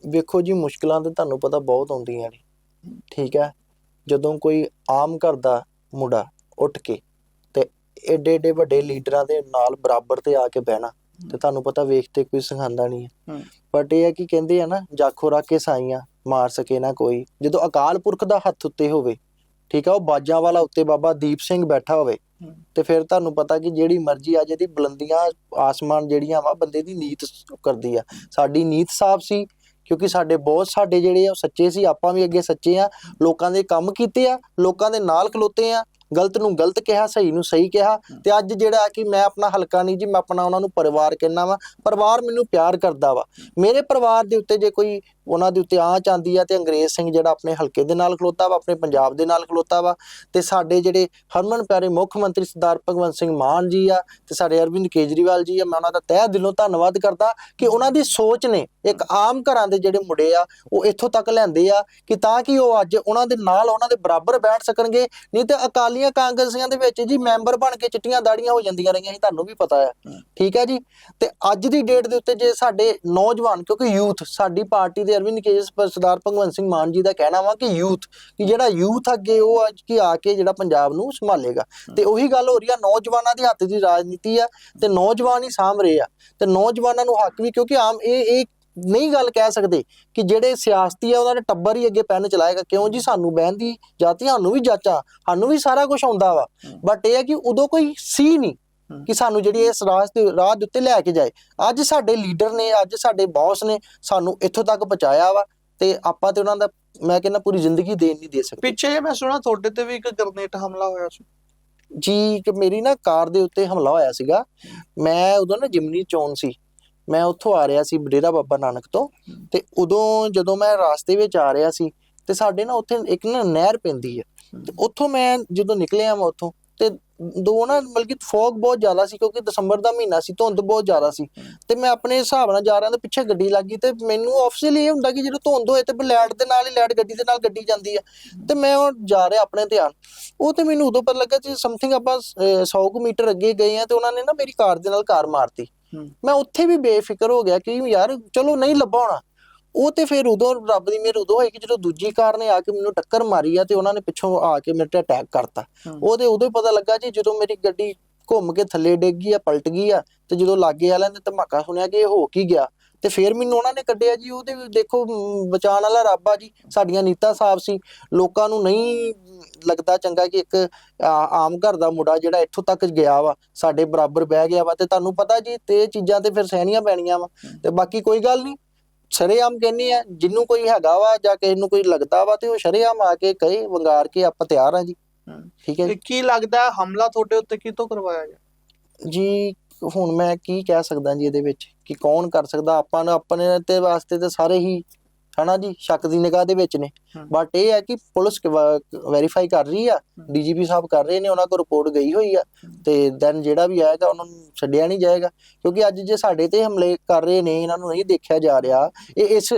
ਵੇਖੋ ਜੀ ਮੁਸ਼ਕਲਾਂ ਤੇ ਤੁਹਾਨੂੰ ਪਤਾ ਬਹੁਤ ਆਉਂਦੀਆਂ ਨੇ। ਠੀਕ ਹੈ ਜਦੋਂ ਕੋਈ ਆਮ ਘਰ ਦਾ ਮੁੰਡਾ ਉੱਠ ਕੇ ਏਡੇ ਏਡੇ ਵੱਡੇ ਲੀਡਰਾਂ ਦੇ ਨਾਲ ਬਰਾਬਰ ਤੇ ਆ ਕੇ ਬਹਿਣਾ ਤੇ ਤੁਹਾਨੂੰ ਪਤਾ ਵੇਖ ਤੇ ਕੋਈ ਸਿਖਾਉਂਦਾ ਨਹੀਂ ਹੈ। ਬਟ ਇਹ ਹੈ ਕਿ ਕਹਿੰਦੇ ਆ ਨਾ ਜਾਖੋ ਰੱਖ ਕੇ ਸਾਈਆਂ ਮਾਰ ਸਕੇ ਨਾ ਕੋਈ। ਜਦੋਂ ਅਕਾਲ ਪੁਰਖ ਦਾ ਹੱਥ ਉੱਤੇ ਹੋਵੇ ਠੀਕ ਆ ਉਹ ਬਾਜਾਂ ਵਾਲਾ ਉੱਤੇ ਬਾਬਾ ਦੀਪ ਸਿੰਘ ਬੈਠਾ ਹੋਵੇ। ਤੇ ਫਿਰ ਤੁਹਾਨੂੰ ਪਤਾ ਕਿ ਜਿਹੜੀ ਮਰਜ਼ੀ ਆ ਜਿਹਦੀ ਬੁਲੰਦੀਆਂ ਆਸਮਾਨ ਜਿਹੜੀਆਂ ਵਾ ਬੰਦੇ ਦੀ ਨੀਤ ਕਰਦੀ ਆ। ਸਾਡੀ ਨੀਤ ਸਾਫ਼ ਸੀ ਕਿਉਂਕਿ ਸਾਡੇ ਬਹੁਤ ਸਾਡੇ ਜਿਹੜੇ ਆ ਉਹ ਸੱਚੇ ਸੀ ਆਪਾਂ ਵੀ ਅੱਗੇ ਸੱਚੇ ਆ। ਲੋਕਾਂ ਦੇ ਕੰਮ ਕੀਤੇ ਆ ਲੋਕਾਂ ਦੇ ਨਾਲ ਖਲੋਤੇ ਆ ਗਲਤ ਨੂੰ ਗਲਤ ਕਿਹਾ ਸਹੀ ਨੂੰ ਸਹੀ ਕਿਹਾ ਤੇ ਅੱਜ ਜਿਹੜਾ ਕਿ ਮੈਂ ਆਪਣਾ ਹਲਕਾ ਨਹੀਂ ਜੀ ਮੈਂ ਆਪਣਾ ਉਹਨਾਂ ਨੂੰ ਪਰਿਵਾਰ ਕਹਿੰਦਾ ਵਾ। ਪਰਿਵਾਰ ਮੈਨੂੰ ਪਿਆਰ ਕਰਦਾ ਵਾ। ਮੇਰੇ ਪਰਿਵਾਰ ਦੇ ਉੱਤੇ ਜੇ ਕੋਈ ਉਹਨਾਂ ਦੇ ਉੱਤੇ ਆਂਚ ਆਂਦੀ ਆ ਤੇ ਅੰਗਰੇਜ਼ ਸਿੰਘ ਜਿਹੜਾ ਆਪਣੇ ਹਲਕੇ ਦੇ ਨਾਲ ਖਲੋਤਾ ਵਾ ਆਪਣੇ ਪੰਜਾਬ ਦੇ ਨਾਲ ਖਲੋਤਾ ਵਾ ਤੇ ਸਾਡੇ ਜਿਹੜੇ ਹਰਮਨ ਪਿਆਰੇ ਮੁੱਖ ਮੰਤਰੀ ਸਰਦਾਰ ਭਗਵੰਤ ਸਿੰਘ ਮਾਨ ਜੀ ਆ ਤੇ ਸਾਡੇ ਅਰਵਿੰਦ ਕੇਜਰੀਵਾਲ ਜੀ ਆ ਮੈਂ ਉਹਨਾਂ ਦਾ ਤਹਿ ਦਿਲੋਂ ਧੰਨਵਾਦ ਕਰਦਾ ਕਿ ਉਹਨਾਂ ਦੀ ਸੋਚ ਨੇ ਇੱਕ ਆਮ ਘਰਾਂ ਦੇ ਜਿਹੜੇ ਮੁੰਡੇ ਆ ਉਹ ਇੱਥੋਂ ਤੱਕ ਲੈਂਦੇ ਆ ਕਿ ਤਾਂ ਕਿ ਉਹ ਅੱਜ ਉਹਨਾਂ ਦੇ ਨਾਲ ਉਹਨਾਂ ਦੇ ਬਰਾਬਰ ਬੈਠ ਸਕਣਗੇ ਨਹੀਂ ਤੇ ਅਕਾਲੀਆਂ ਕਾਂਗਰਸੀਆਂ ਦੇ ਵਿੱਚ ਜੀ ਮੈਂਬਰ ਬਣ ਕੇ ਚਿੱਟੀਆਂ ਦਾੜੀਆਂ ਹੋ ਜਾਂਦੀਆਂ ਰਹੀਆਂ ਸੀ ਤੁਹਾਨੂੰ ਵੀ ਪਤਾ ਆ ਠੀਕ ਹੈ ਜੀ? ਤੇ ਅੱਜ ਦੀ ਡੇਟ ਦੇ ਉੱਤੇ ਜੇ ਸਾਡੇ ਨੌਜਵਾਨ ਕਿਉਂਕਿ ਯੂਥ ਸਾਡੀ ਪਾਰਟੀ ਦੇ ਅਰਵਿੰਦ ਕੇਜਰੀਵਾਲ ਸਰਦਾਰ ਭਗਵੰਤ ਸਿੰਘ ਮਾਨ ਜੀ ਦਾ ਕਹਿਣਾ ਵਾ ਕਿ ਯੂਥ ਕਿ ਜਿਹੜਾ ਯੂਥ ਅੱਗੇ ਉਹ ਅੱਜ ਕੀ ਆ ਕੇ ਜਿਹੜਾ ਪੰਜਾਬ ਨੂੰ ਸੰਭਾਲੇਗਾ। ਤੇ ਉਹੀ ਗੱਲ ਹੋ ਰਹੀ ਆ ਨੌਜਵਾਨਾਂ ਦੇ ਹੱਥ ਦੀ ਰਾਜਨੀਤੀ ਆ ਤੇ ਨੌਜਵਾਨ ਹੀ ਸਾਂਭ ਰਹੇ ਆ। ਤੇ ਨੌਜਵਾਨਾਂ ਨੂੰ ਹੱਕ ਵੀ ਕਿਉਂਕਿ ਆਮ ਇਹ ਇਹ ਨਹੀਂ ਗੱਲ ਕਹਿ ਸਕਦੇ ਕਿ ਜਿਹੜੇ ਸਿਆਸਤੀ ਆ ਉਹਨਾਂ ਦੇ ਟੱਬਰ ਹੀ ਅੱਗੇ ਪੈਨ ਚਲਾਏਗਾ। ਕਿਉਂ ਜੀ? ਸਾਨੂੰ ਬਹਿਣ ਦੀ ਜਾਤੀ ਸਾਨੂੰ ਵੀ ਜਾਚਾ ਸਾਨੂੰ ਵੀ ਸਾਰਾ ਕੁਝ ਆਉਂਦਾ ਵਾ। ਬਟ ਇਹ ਹੈ ਕਿ ਉਦੋਂ ਕੋਈ ਸੀ ਨਹੀਂ ਕਿ ਸਾਨੂੰ ਜਿਹੜੀ ਇਸ ਰਾਹ ਦੇ ਰਾਹ ਦੇ ਉੱਤੇ ਲੈ ਕੇ ਜਾਏ। ਅੱਜ ਸਾਡੇ ਲੀਡਰ ਨੇ ਅੱਜ ਸਾਡੇ ਬੌਸ ਨੇ ਸਾਨੂੰ ਇੱਥੋਂ ਤੱਕ ਪਹੁੰਚਾਇਆ ਵਾ ਤੇ ਆਪਾਂ ਤੇ ਉਹਨਾਂ ਦਾ ਮੈਂ ਕਹਿੰਦਾ ਪੂਰੀ ਜ਼ਿੰਦਗੀ ਦੇਣ ਨਹੀਂ ਦੇ ਸਕਦੇ। ਪਿੱਛੇ ਜੇ ਮੈਂ ਸੁਣਾ ਤੁਹਾਡੇ ਤੇ ਵੀ ਇੱਕ ਗ੍ਰਨੇਟ ਹਮਲਾ ਹੋਇਆ ਸੀ। ਜੀ ਕਿ ਮੇਰੀ ਨਾ ਕਾਰ ਦੇ ਉੱਤੇ ਹਮਲਾ ਹੋਇਆ ਸੀਗਾ। ਮੈਂ ਉਦੋਂ ਨਾ ਜਿਮਨੀ ਚੋਣ ਸੀ। ਮੈਂ ਉੱਥੋਂ ਆ ਰਿਹਾ ਸੀ ਡੇਰਾ ਬਾਬਾ ਨਾਨਕ ਤੋਂ ਤੇ ਉਦੋਂ ਜਦੋਂ ਮੈਂ ਰਾਸਤੇ ਵਿੱਚ ਆ ਰਿਹਾ ਸੀ ਤੇ ਸਾਡੇ ਨਾ ਉੱਥੇ ਇੱਕ ਨਾ ਨਹਿਰ ਪੈਂਦੀ ਹੈ ਤੇ ਉੱਥੋਂ ਮੈਂ ਜਦੋਂ ਨਿਕਲਿਆ ਮੈਂ ਉੱਥੋਂ ਤੇ ਦੋ ਨਾ ਬਲਕਿ ਫੌਗ ਬਹੁਤ ਜ਼ਿਆਦਾ ਸੀ ਕਿਉਂਕਿ ਦਸੰਬਰ ਦਾ ਮਹੀਨਾ ਸੀ, ਧੁੰਦ ਬਹੁਤ ਜ਼ਿਆਦਾ ਸੀ। ਤੇ ਮੈਂ ਆਪਣੇ ਹਿਸਾਬ ਨਾਲ ਜਾ ਰਿਹਾ ਤੇ ਪਿੱਛੇ ਗੱਡੀ ਲੱਗ ਗਈ ਤੇ ਮੈਨੂੰ ਆਫੀਸ਼ੀਅਲੀ ਇਹ ਹੁੰਦਾ ਕਿ ਜਦੋਂ ਧੁੰਦ ਹੋਏ ਤੇ ਲਾਈਟ ਦੇ ਨਾਲ ਹੀ ਲੈਟ ਗੱਡੀ ਦੇ ਨਾਲ ਗੱਡੀ ਜਾਂਦੀ ਆ। ਤੇ ਮੈਂ ਉਹ ਜਾ ਰਿਹਾ ਆਪਣੇ ਧਿਆਨ। ਉਹ ਤੇ ਮੈਨੂੰ ਉਦੋਂ ਪਤਾ ਲੱਗਾ ਕਿ ਸਮਥਿੰਗ ਆਪਾਂ 100 ਕੁ ਮੀਟਰ ਅੱਗੇ ਗਏ ਆ ਤੇ ਉਹਨਾਂ ਨੇ ਨਾ ਮੇਰੀ ਕਾਰ ਦੇ ਨਾਲ ਕਾਰ ਮਾਰਤੀ। ਮੈਂ ਉੱਥੇ ਵੀ ਬੇਫਿਕਰ ਹੋ ਗਿਆ ਕਿ ਯਾਰ ਚਲੋ ਨਹੀਂ ਲੱਭਾ ਹੋਣਾ ਉਹ ਤੇ ਫਿਰ ਉਦੋਂ ਰੱਬ ਦੀ ਮਿਹਰ ਉਦੋਂ ਹੋਈ ਕਿ ਜਦੋਂ ਦੂਜੀ ਕਾਰ ਨੇ ਆ ਕੇ ਮੈਨੂੰ ਟੱਕਰ ਮਾਰੀ ਆ ਤੇ ਉਹਨਾਂ ਨੇ ਪਿੱਛੋਂ ਆ ਕੇ ਮੇਰੇ ਤੇ ਅਟੈਕ ਕਰਤਾ। ਉਹਦੇ ਉਦੋਂ ਹੀ ਪਤਾ ਲੱਗਾ ਜੀ ਜਦੋਂ ਮੇਰੀ ਗੱਡੀ ਘੁੰਮ ਕੇ ਥੱਲੇ ਡਿੱਗ ਗਈ ਆ ਪਲਟ ਗਈ ਆ ਤੇ ਜਦੋਂ ਲਾਗੇ ਵਾਲਿਆਂ ਨੇ ਧਮਾਕਾ ਸੁਣਿਆ ਕਿ ਇਹ ਹੋ ਕੀ ਗਿਆ। ਤੇ ਫਿਰ ਮੈਨੂੰ ਉਹਨਾਂ ਨੇ ਕੱਢਿਆ ਜੀ ਉਹਦੇ ਦੇਖੋ ਬਚਾਉਣ ਵਾਲਾ ਰੱਬ ਆ ਜੀ ਸਾਡੀਆਂ ਨੀਤਾਂ ਸਾਫ਼ ਸੀ। ਲੋਕਾਂ ਨੂੰ ਨਹੀਂ ਲੱਗਦਾ ਚੰਗਾ ਕਿ ਇੱਕ ਆਮ ਘਰ ਦਾ ਮੁੰਡਾ ਜਿਹੜਾ ਇੱਥੋਂ ਤੱਕ ਗਿਆ ਵਾ ਸਾਡੇ ਬਰਾਬਰ ਬਹਿ ਗਿਆ ਵਾ ਤੇ ਤੁਹਾਨੂੰ ਪਤਾ ਜੀ ਤੇ ਚੀਜ਼ਾਂ ਤੇ ਫਿਰ ਸਹਿਣੀਆਂ ਪੈਣੀਆਂ ਵਾ। ਤੇ ਬਾਕੀ ਕੋਈ ਗੱਲ ਨਹੀਂ ਸ਼ਰੇਆਮ ਕਹਿੰਨੀ ਆ ਜਿੰਨੂੰ ਕੋਈ ਹੈਗਾ ਵਾ ਜਾਂ ਕਿਸੇ ਨੂੰ ਕੋਈ ਲੱਗਦਾ ਵਾ ਤੇ ਉਹ ਸ਼ਰੇਆਮ ਆ ਕੇ ਕਹੇ ਵੰਗਾਰ ਕੇ ਆਪਾਂ ਤਿਆਰ ਆ ਜੀ। ਠੀਕ ਹੈ ਕੀ ਲੱਗਦਾ ਹਮਲਾ ਤੁਹਾਡੇ ਉੱਤੇ ਕਿਤੋਂ ਕਰਵਾਇਆ ਗਿਆ? ਜੀ ਹੁਣ ਮੈਂ ਕੀ ਕਹਿ ਸਕਦਾ ਜੀ ਇਹਦੇ ਵਿੱਚ? ਕਿ ਕੌਣ ਕਰ ਸਕਦਾ ਆਪਾਂ ਨੂੰ ਆਪਣੇ ਤੇ ਵਾਸਤੇ ਤੇ ਸਾਰੇ ਹੀ ਹਨਾ ਜੀ ਸ਼ੱਕ ਦੀ ਨਿਗਾਹ ਦੇ ਵਿੱਚ ਨੇ। ਬਟ ਇਹ ਹੈ ਕਿ ਪੁਲਿਸ ਵੈਰੀਫਾਈ ਕਰ ਰਹੀ ਆ ਡੀਜੀਪੀ ਸਾਹਿਬ ਕਰ ਰਹੇ ਨੇ ਉਹਨਾਂ ਕੋਲ ਰਿਪੋਰਟ ਗਈ ਹੋਈ ਆ। ਤੇ ਦੈਨ ਜਿਹੜਾ ਵੀ ਆਏਗਾ ਉਹਨਾਂ ਨੂੰ ਛੱਡਿਆ ਨਹੀਂ ਜਾਏਗਾ। ਕਿਉਂਕਿ ਅੱਜ ਜੇ ਸਾਡੇ ਤੇ ਹਮਲੇ ਕਰ ਰਹੇ ਨੇ ਇਹਨਾਂ ਨੂੰ ਨਹੀਂ ਦੇਖਿਆ ਜਾ ਰਿਹਾ ਇਹ ਇਸ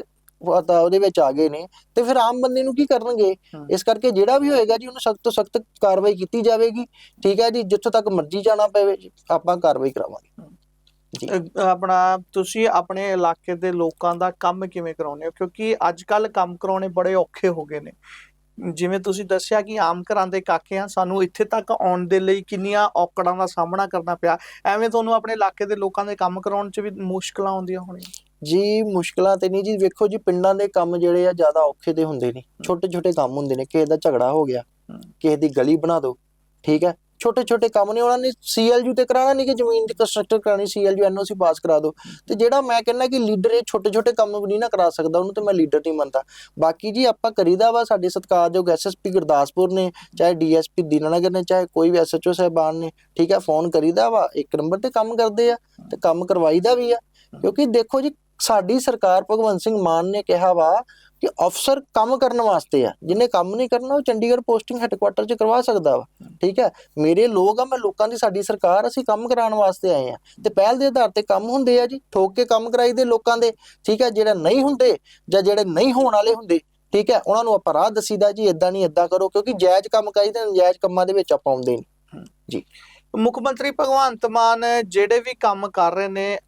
ਤਾਂ ਉਹਦੇ ਵਿੱਚ ਆ ਗਏ ਨੇ। ਤੇ ਫਿਰ ਆਮ ਬੰਦੇ ਨੂੰ ਕੀ ਕਰਨਗੇ। ਇਸ ਕਰਕੇ ਜਿਹੜਾ ਵੀ ਹੋਏਗਾ ਜੀ ਉਹਨੂੰ ਸਖਤ ਤੋਂ ਸਖਤ ਕਾਰਵਾਈ ਕੀਤੀ ਜਾਵੇਗੀ। ਠੀਕ ਹੈ ਜੀ ਜਿੱਥੋਂ ਤੱਕ ਮਰਜ਼ੀ ਜਾਣਾ ਪਵੇ ਆਪਾਂ ਕਾਰਵਾਈ ਕਰਾਵਾਂਗੇ। ਆਪਣਾ ਤੁਸੀਂ ਆਪਣੇ ਇਲਾਕੇ ਦੇ ਲੋਕਾਂ ਦਾ ਕੰਮ ਕਿਵੇਂ ਕਰਾਉਂਦੇ ਹੋ? ਕਿਉਂਕਿ ਅੱਜ ਕੱਲ ਕੰਮ ਕਰਾਉਣੇ ਬੜੇ ਔਖੇ ਹੋ ਗਏ ਨੇ। ਜਿਵੇਂ ਤੁਸੀਂ ਦੱਸਿਆ ਕਿ ਆਮ ਘਰਾਂ ਦੇ ਕਾਕੇ ਆ ਸਾਨੂੰ ਇੱਥੇ ਤੱਕ ਆਉਣ ਦੇ ਲਈ ਕਿੰਨੀਆਂ ਔਕੜਾਂ ਦਾ ਸਾਹਮਣਾ ਕਰਨਾ ਪਿਆ। ਐਵੇਂ ਤੁਹਾਨੂੰ ਆਪਣੇ ਇਲਾਕੇ ਦੇ ਲੋਕਾਂ ਦੇ ਕੰਮ ਕਰਾਉਣ 'ਚ ਵੀ ਮੁਸ਼ਕਲਾਂ ਆਉਂਦੀਆਂ ਹੋਣੀਆਂ? ਜੀ ਮੁਸ਼ਕਲਾਂ ਤੇ ਨਹੀਂ ਜੀ। ਵੇਖੋ ਜੀ ਪਿੰਡਾਂ ਦੇ ਕੰਮ ਜਿਹੜੇ ਆ ਜ਼ਿਆਦਾ ਔਖੇ ਦੇ ਹੁੰਦੇ ਨੇ। ਛੋਟੇ ਛੋਟੇ ਕੰਮ ਹੁੰਦੇ ਨੇ। ਕਿਸੇ ਦਾ ਝਗੜਾ ਹੋ ਗਿਆ। ਕਿਸੇ ਦੀ ਗਲੀ ਬਣਾ ਦਿਓ ਠੀਕ ਹੈ? ਛੋਟੇ ਛੋਟੇ ਕੰਮ ਨੇ, ਉਹਨਾਂ ਨੇ ਸੀਐਲਯੂ ਤੇ ਕਰਾਣਾ ਨਹੀਂ ਕਿ ਜ਼ਮੀਨ ਦੀ ਕੰਸਟਰਕਟਰ ਕਰਾਣੀ ਸੀਐਲਯੂ ਐਨਓਸੀ ਪਾਸ ਕਰਾ ਦਿਓ। ਤੇ ਜਿਹੜਾ ਮੈਂ ਕਹਿੰਦਾ ਕਿ ਲੀਡਰ ਇਹ ਛੋਟੇ ਛੋਟੇ ਕੰਮ ਵੀ ਨਹੀਂ ਨਾ ਕਰਾ ਸਕਦਾ, ਉਹਨੂੰ ਤੇ ਮੈਂ ਲੀਡਰ ਨਹੀਂ ਮੰਨਦਾ। ਬਾਕੀ ਜੀ ਆਪਾਂ ਕਰੀਦਾ ਵਾ ਸਾਡੇ ਸਤਿਕਾਰਯੋਗ ਐਸਐਸਪੀ ਗੁਰਦਾਸਪੁਰ ਨੇ, ਚਾਹੇ ਡੀਐਸਪੀ ਦੀਨਾਨਗਰ ਨੇ, ਚਾਹੇ ਕੋਈ ਵੀ ਐਸਐਚਓ ਸਾਹਿਬਾਨ ਨੇ, ਠੀਕ ਹੈ ਫੋਨ ਕਰੀਦਾ ਵਾ, ਇੱਕ ਨੰਬਰ ਤੇ ਕੰਮ ਕਰਦੇ ਆ ਤੇ ਕੰਮ ਕਰਵਾਈਦਾ ਵੀ ਆ। ਕਿਉਂਕਿ ਦੇਖੋ ਜੀ, ਸਾਡੀ ਸਰਕਾਰ ਭਗਵੰਤ ਸਿੰਘ ਮਾਨ ਨੇ ਕਿਹਾ ਵਾ ਕਿ ਅਫਸਰ ਕੰਮ ਕਰਨ ਵਾਸਤੇ ਆ ਜਿਹਨੇ ਕੰਮ ਨਹੀਂ ਕਰਨਾ ਉਹ ਚੰਡੀਗੜ੍ਹ ਪੋਸਟਿੰਗ ਹੈੱਡਕੁਆਟਰ 'ਚ ਕਰਵਾ ਸਕਦਾ ਵਾ ਠੀਕ ਹੈ? ਮੇਰੇ ਲੋਕ ਆ ਮੈਂ ਲੋਕਾਂ ਦੀ ਸਾਡੀ ਸਰਕਾਰ ਅਸੀਂ ਕੰਮ ਕਰਾਉਣ ਵਾਸਤੇ ਆਏ ਆ। ਤੇ ਪਹਿਲ ਦੇ ਆਧਾਰ ਤੇ ਕੰਮ ਹੁੰਦੇ ਆ ਜੀ ਠੋਕ ਕੇ ਕੰਮ ਕਰਾਈਦੇ ਲੋਕਾਂ ਦੇ ਠੀਕ ਹੈ? ਜਿਹੜੇ ਨਹੀਂ ਹੁੰਦੇ ਜਾਂ ਜਿਹੜੇ ਨਹੀਂ ਹੋਣ ਵਾਲੇ ਹੁੰਦੇ ਠੀਕ ਹੈ? ਉਹਨਾਂ ਨੂੰ ਆਪਾਂ ਰਾਹ ਦਸੀਦਾ ਜੀ ਇਦਾਂ ਨਹੀਂ ਇਦਾਂ ਕਰੋ ਕਿਉਂਕਿ ਜਾਇਜ਼ ਕੰਮ ਕਰੀਦੇ ਨਜਾਇਜ਼ ਕੰਮਾਂ ਦੇ ਵਿੱਚ ਆਪਾਂ ਆਉਂਦੇ ਨਹੀਂ। ਮੁੱਖ ਮੰਤਰੀ ਭਗਵੰਤ ਮਾਨ ਜਿਹੜੇ ਵੀ ਕੰਮ ਕਰ ਰਹੇ ਨੇ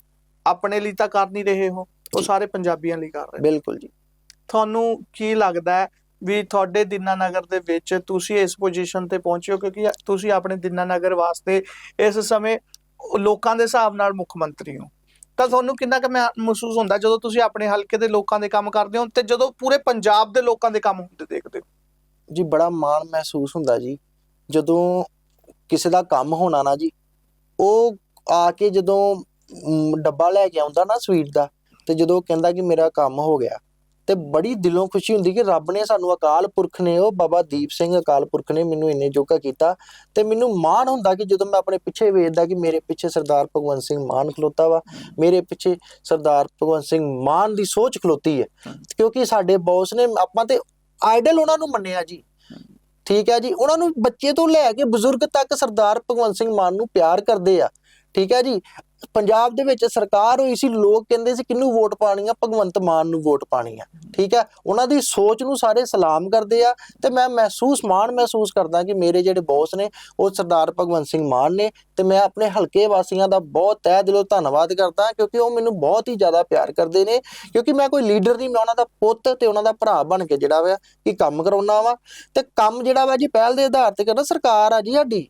ਆਪਣੇ ਲਈ ਤਾਂ ਕਰ ਨਹੀਂ ਰਹੇ ਹੋ ਉਹ ਜੀ। ਸਾਰੇ ਪੰਜਾਬੀਆਂ ਲਈ ਕਰ ਰਹੇ। ਬਿਲਕੁਲ ਜੀ। ਤੁਹਾਨੂੰ ਕੀ ਲੱਗਦਾ ਹੈ ਵੀ ਤੁਹਾਡੇ ਦੀਨਾਨਗਰ ਦੇ ਵਿੱਚ ਤੁਸੀਂ ਇਸ ਪੋਜੀਸ਼ਨ ਤੇ ਪਹੁੰਚੇ ਹੋ? ਕਿਉਂਕਿ ਤੁਸੀਂ ਆਪਣੇ ਦੀਨਾਨਗਰ ਵਾਸਤੇ ਇਸ ਸਮੇਂ ਲੋਕਾਂ ਦੇ ਹਿਸਾਬ ਨਾਲ ਮੁੱਖ ਮੰਤਰੀ ਹੋ। ਤਾਂ ਤੁਹਾਨੂੰ ਕਿੰਨਾ ਕੁ ਮਹਿ- ਮਹਿਸੂਸ ਹੁੰਦਾ ਜਦੋਂ ਤੁਸੀਂ ਆਪਣੇ ਹਲਕੇ ਦੇ ਲੋਕਾਂ ਦੇ ਕੰਮ ਕਰਦੇ ਹੋ ਤੇ ਜਦੋਂ ਪੂਰੇ ਪੰਜਾਬ ਦੇ ਲੋਕਾਂ ਦੇ ਕੰਮ ਹੁੰਦੇ ਦੇਖਦੇ ਹੋ? ਜੀ, ਬੜਾ ਮਾਣ ਮਹਿਸੂਸ ਹੁੰਦਾ ਜੀ। ਜਦੋਂ ਕਿਸੇ ਦਾ ਕੰਮ ਹੋਣਾ ਨਾ ਜੀ, ਉਹ ਆ ਕੇ ਜਦੋਂ ਡੱਬਾ ਲੈ ਕੇ ਆਉਂਦਾ ਨਾ ਸਵੀਟ ਦਾ, ਤੇ ਜਦੋਂ ਉਹ ਕਹਿੰਦਾ ਕਿ ਮੇਰਾ ਕੰਮ ਹੋ ਗਿਆ ਤੇ ਬੜੀ ਦਿਲੋਂ ਖੁਸ਼ੀ ਹੁੰਦੀ ਕਿ ਰੱਬ ਨੇ ਸਾਨੂੰ ਅਕਾਲ ਪੁਰਖ ਨੇ, ਉਹ ਬਾਬਾ ਦੀਪ ਸਿੰਘ ਅਕਾਲ ਪੁਰਖ ਨੇ ਮੈਨੂੰ ਇੰਨੇ ਜੋਗਾ ਕੀਤਾ ਤੇ ਮੈਨੂੰ ਮਾਣ ਹੁੰਦਾ ਕਿ ਜਦੋਂ ਮੈਂ ਆਪਣੇ ਪਿੱਛੇ ਵੇਖਦਾ ਕਿ ਮੇਰੇ ਪਿੱਛੇ ਸਰਦਾਰ ਭਗਵੰਤ ਸਿੰਘ ਮਾਨ ਖਲੋਤਾ ਵਾ, ਮੇਰੇ ਪਿੱਛੇ ਸਰਦਾਰ ਭਗਵੰਤ ਸਿੰਘ ਮਾਨ ਦੀ ਸੋਚ ਖਲੋਤੀ ਹੈ। ਕਿਉਂਕਿ ਸਾਡੇ ਬੌਸ ਨੇ ਆਪਾਂ ਤੇ ਆਈਡਲ ਉਹਨਾਂ ਨੂੰ ਮੰਨਿਆ ਜੀ। ਠੀਕ ਹੈ ਜੀ, ਉਹਨਾਂ ਨੂੰ ਬੱਚੇ ਤੋਂ ਲੈ ਕੇ ਬਜ਼ੁਰਗ ਤੱਕ ਸਰਦਾਰ ਭਗਵੰਤ ਸਿੰਘ ਮਾਨ ਨੂੰ ਪਿਆਰ ਕਰਦੇ ਆ। ਠੀਕ ਹੈ ਜੀ ਪੰਜਾਬ ਦੇ ਵਿੱਚ ਸਰਕਾਰ ਹੋਈ ਸੀ, ਲੋਕ ਕਹਿੰਦੇ ਸੀ ਕਿਹਨੂੰ ਵੋਟ ਪਾਣੀ ਆ? ਭਗਵੰਤ ਮਾਨ ਨੂੰ ਵੋਟ ਪਾਣੀ ਆ। ਠੀਕ ਹੈ ਉਹਨਾਂ ਦੀ ਸੋਚ ਨੂੰ ਸਾਰੇ ਸਲਾਮ ਕਰਦੇ ਆ ਤੇ ਮੈਂ ਮਹਿਸੂਸ, ਮਾਣ ਮਹਿਸੂਸ ਕਰਦਾ ਕਿ ਮੇਰੇ ਜਿਹੜੇ ਬੌਸ ਨੇ, ਉਹ ਸਰਦਾਰ ਭਗਵੰਤ ਸਿੰਘ ਮਾਨ ਨੇ ਤੇ ਮੈਂ ਆਪਣੇ ਹਲਕੇ ਵਾਸੀਆਂ ਦਾ ਬਹੁਤ ਤਹਿ ਦਿਲੋਂ ਧੰਨਵਾਦ ਕਰਦਾ ਕਿਉਂਕਿ ਉਹ ਮੈਨੂੰ ਬਹੁਤ ਹੀ ਜ਼ਿਆਦਾ ਪਿਆਰ ਕਰਦੇ ਨੇ, ਕਿਉਂਕਿ ਮੈਂ ਕੋਈ ਲੀਡਰ ਨਹੀਂ, ਮੈਂ ਉਹਨਾਂ ਦਾ ਪੁੱਤ ਤੇ ਉਹਨਾਂ ਦਾ ਭਰਾ ਬਣ ਕੇ ਜਿਹੜਾ ਵਾ ਕਿ ਕੰਮ ਕਰਾਉਣਾ ਵਾ। ਤੇ ਕੰਮ ਜਿਹੜਾ ਵਾ ਜੀ, ਪਹਿਲ ਦੇ ਆਧਾਰ ਤੇ ਕਰਨਾ ਸਰਕਾਰ ਆ ਜੀ ਸਾਡੀ।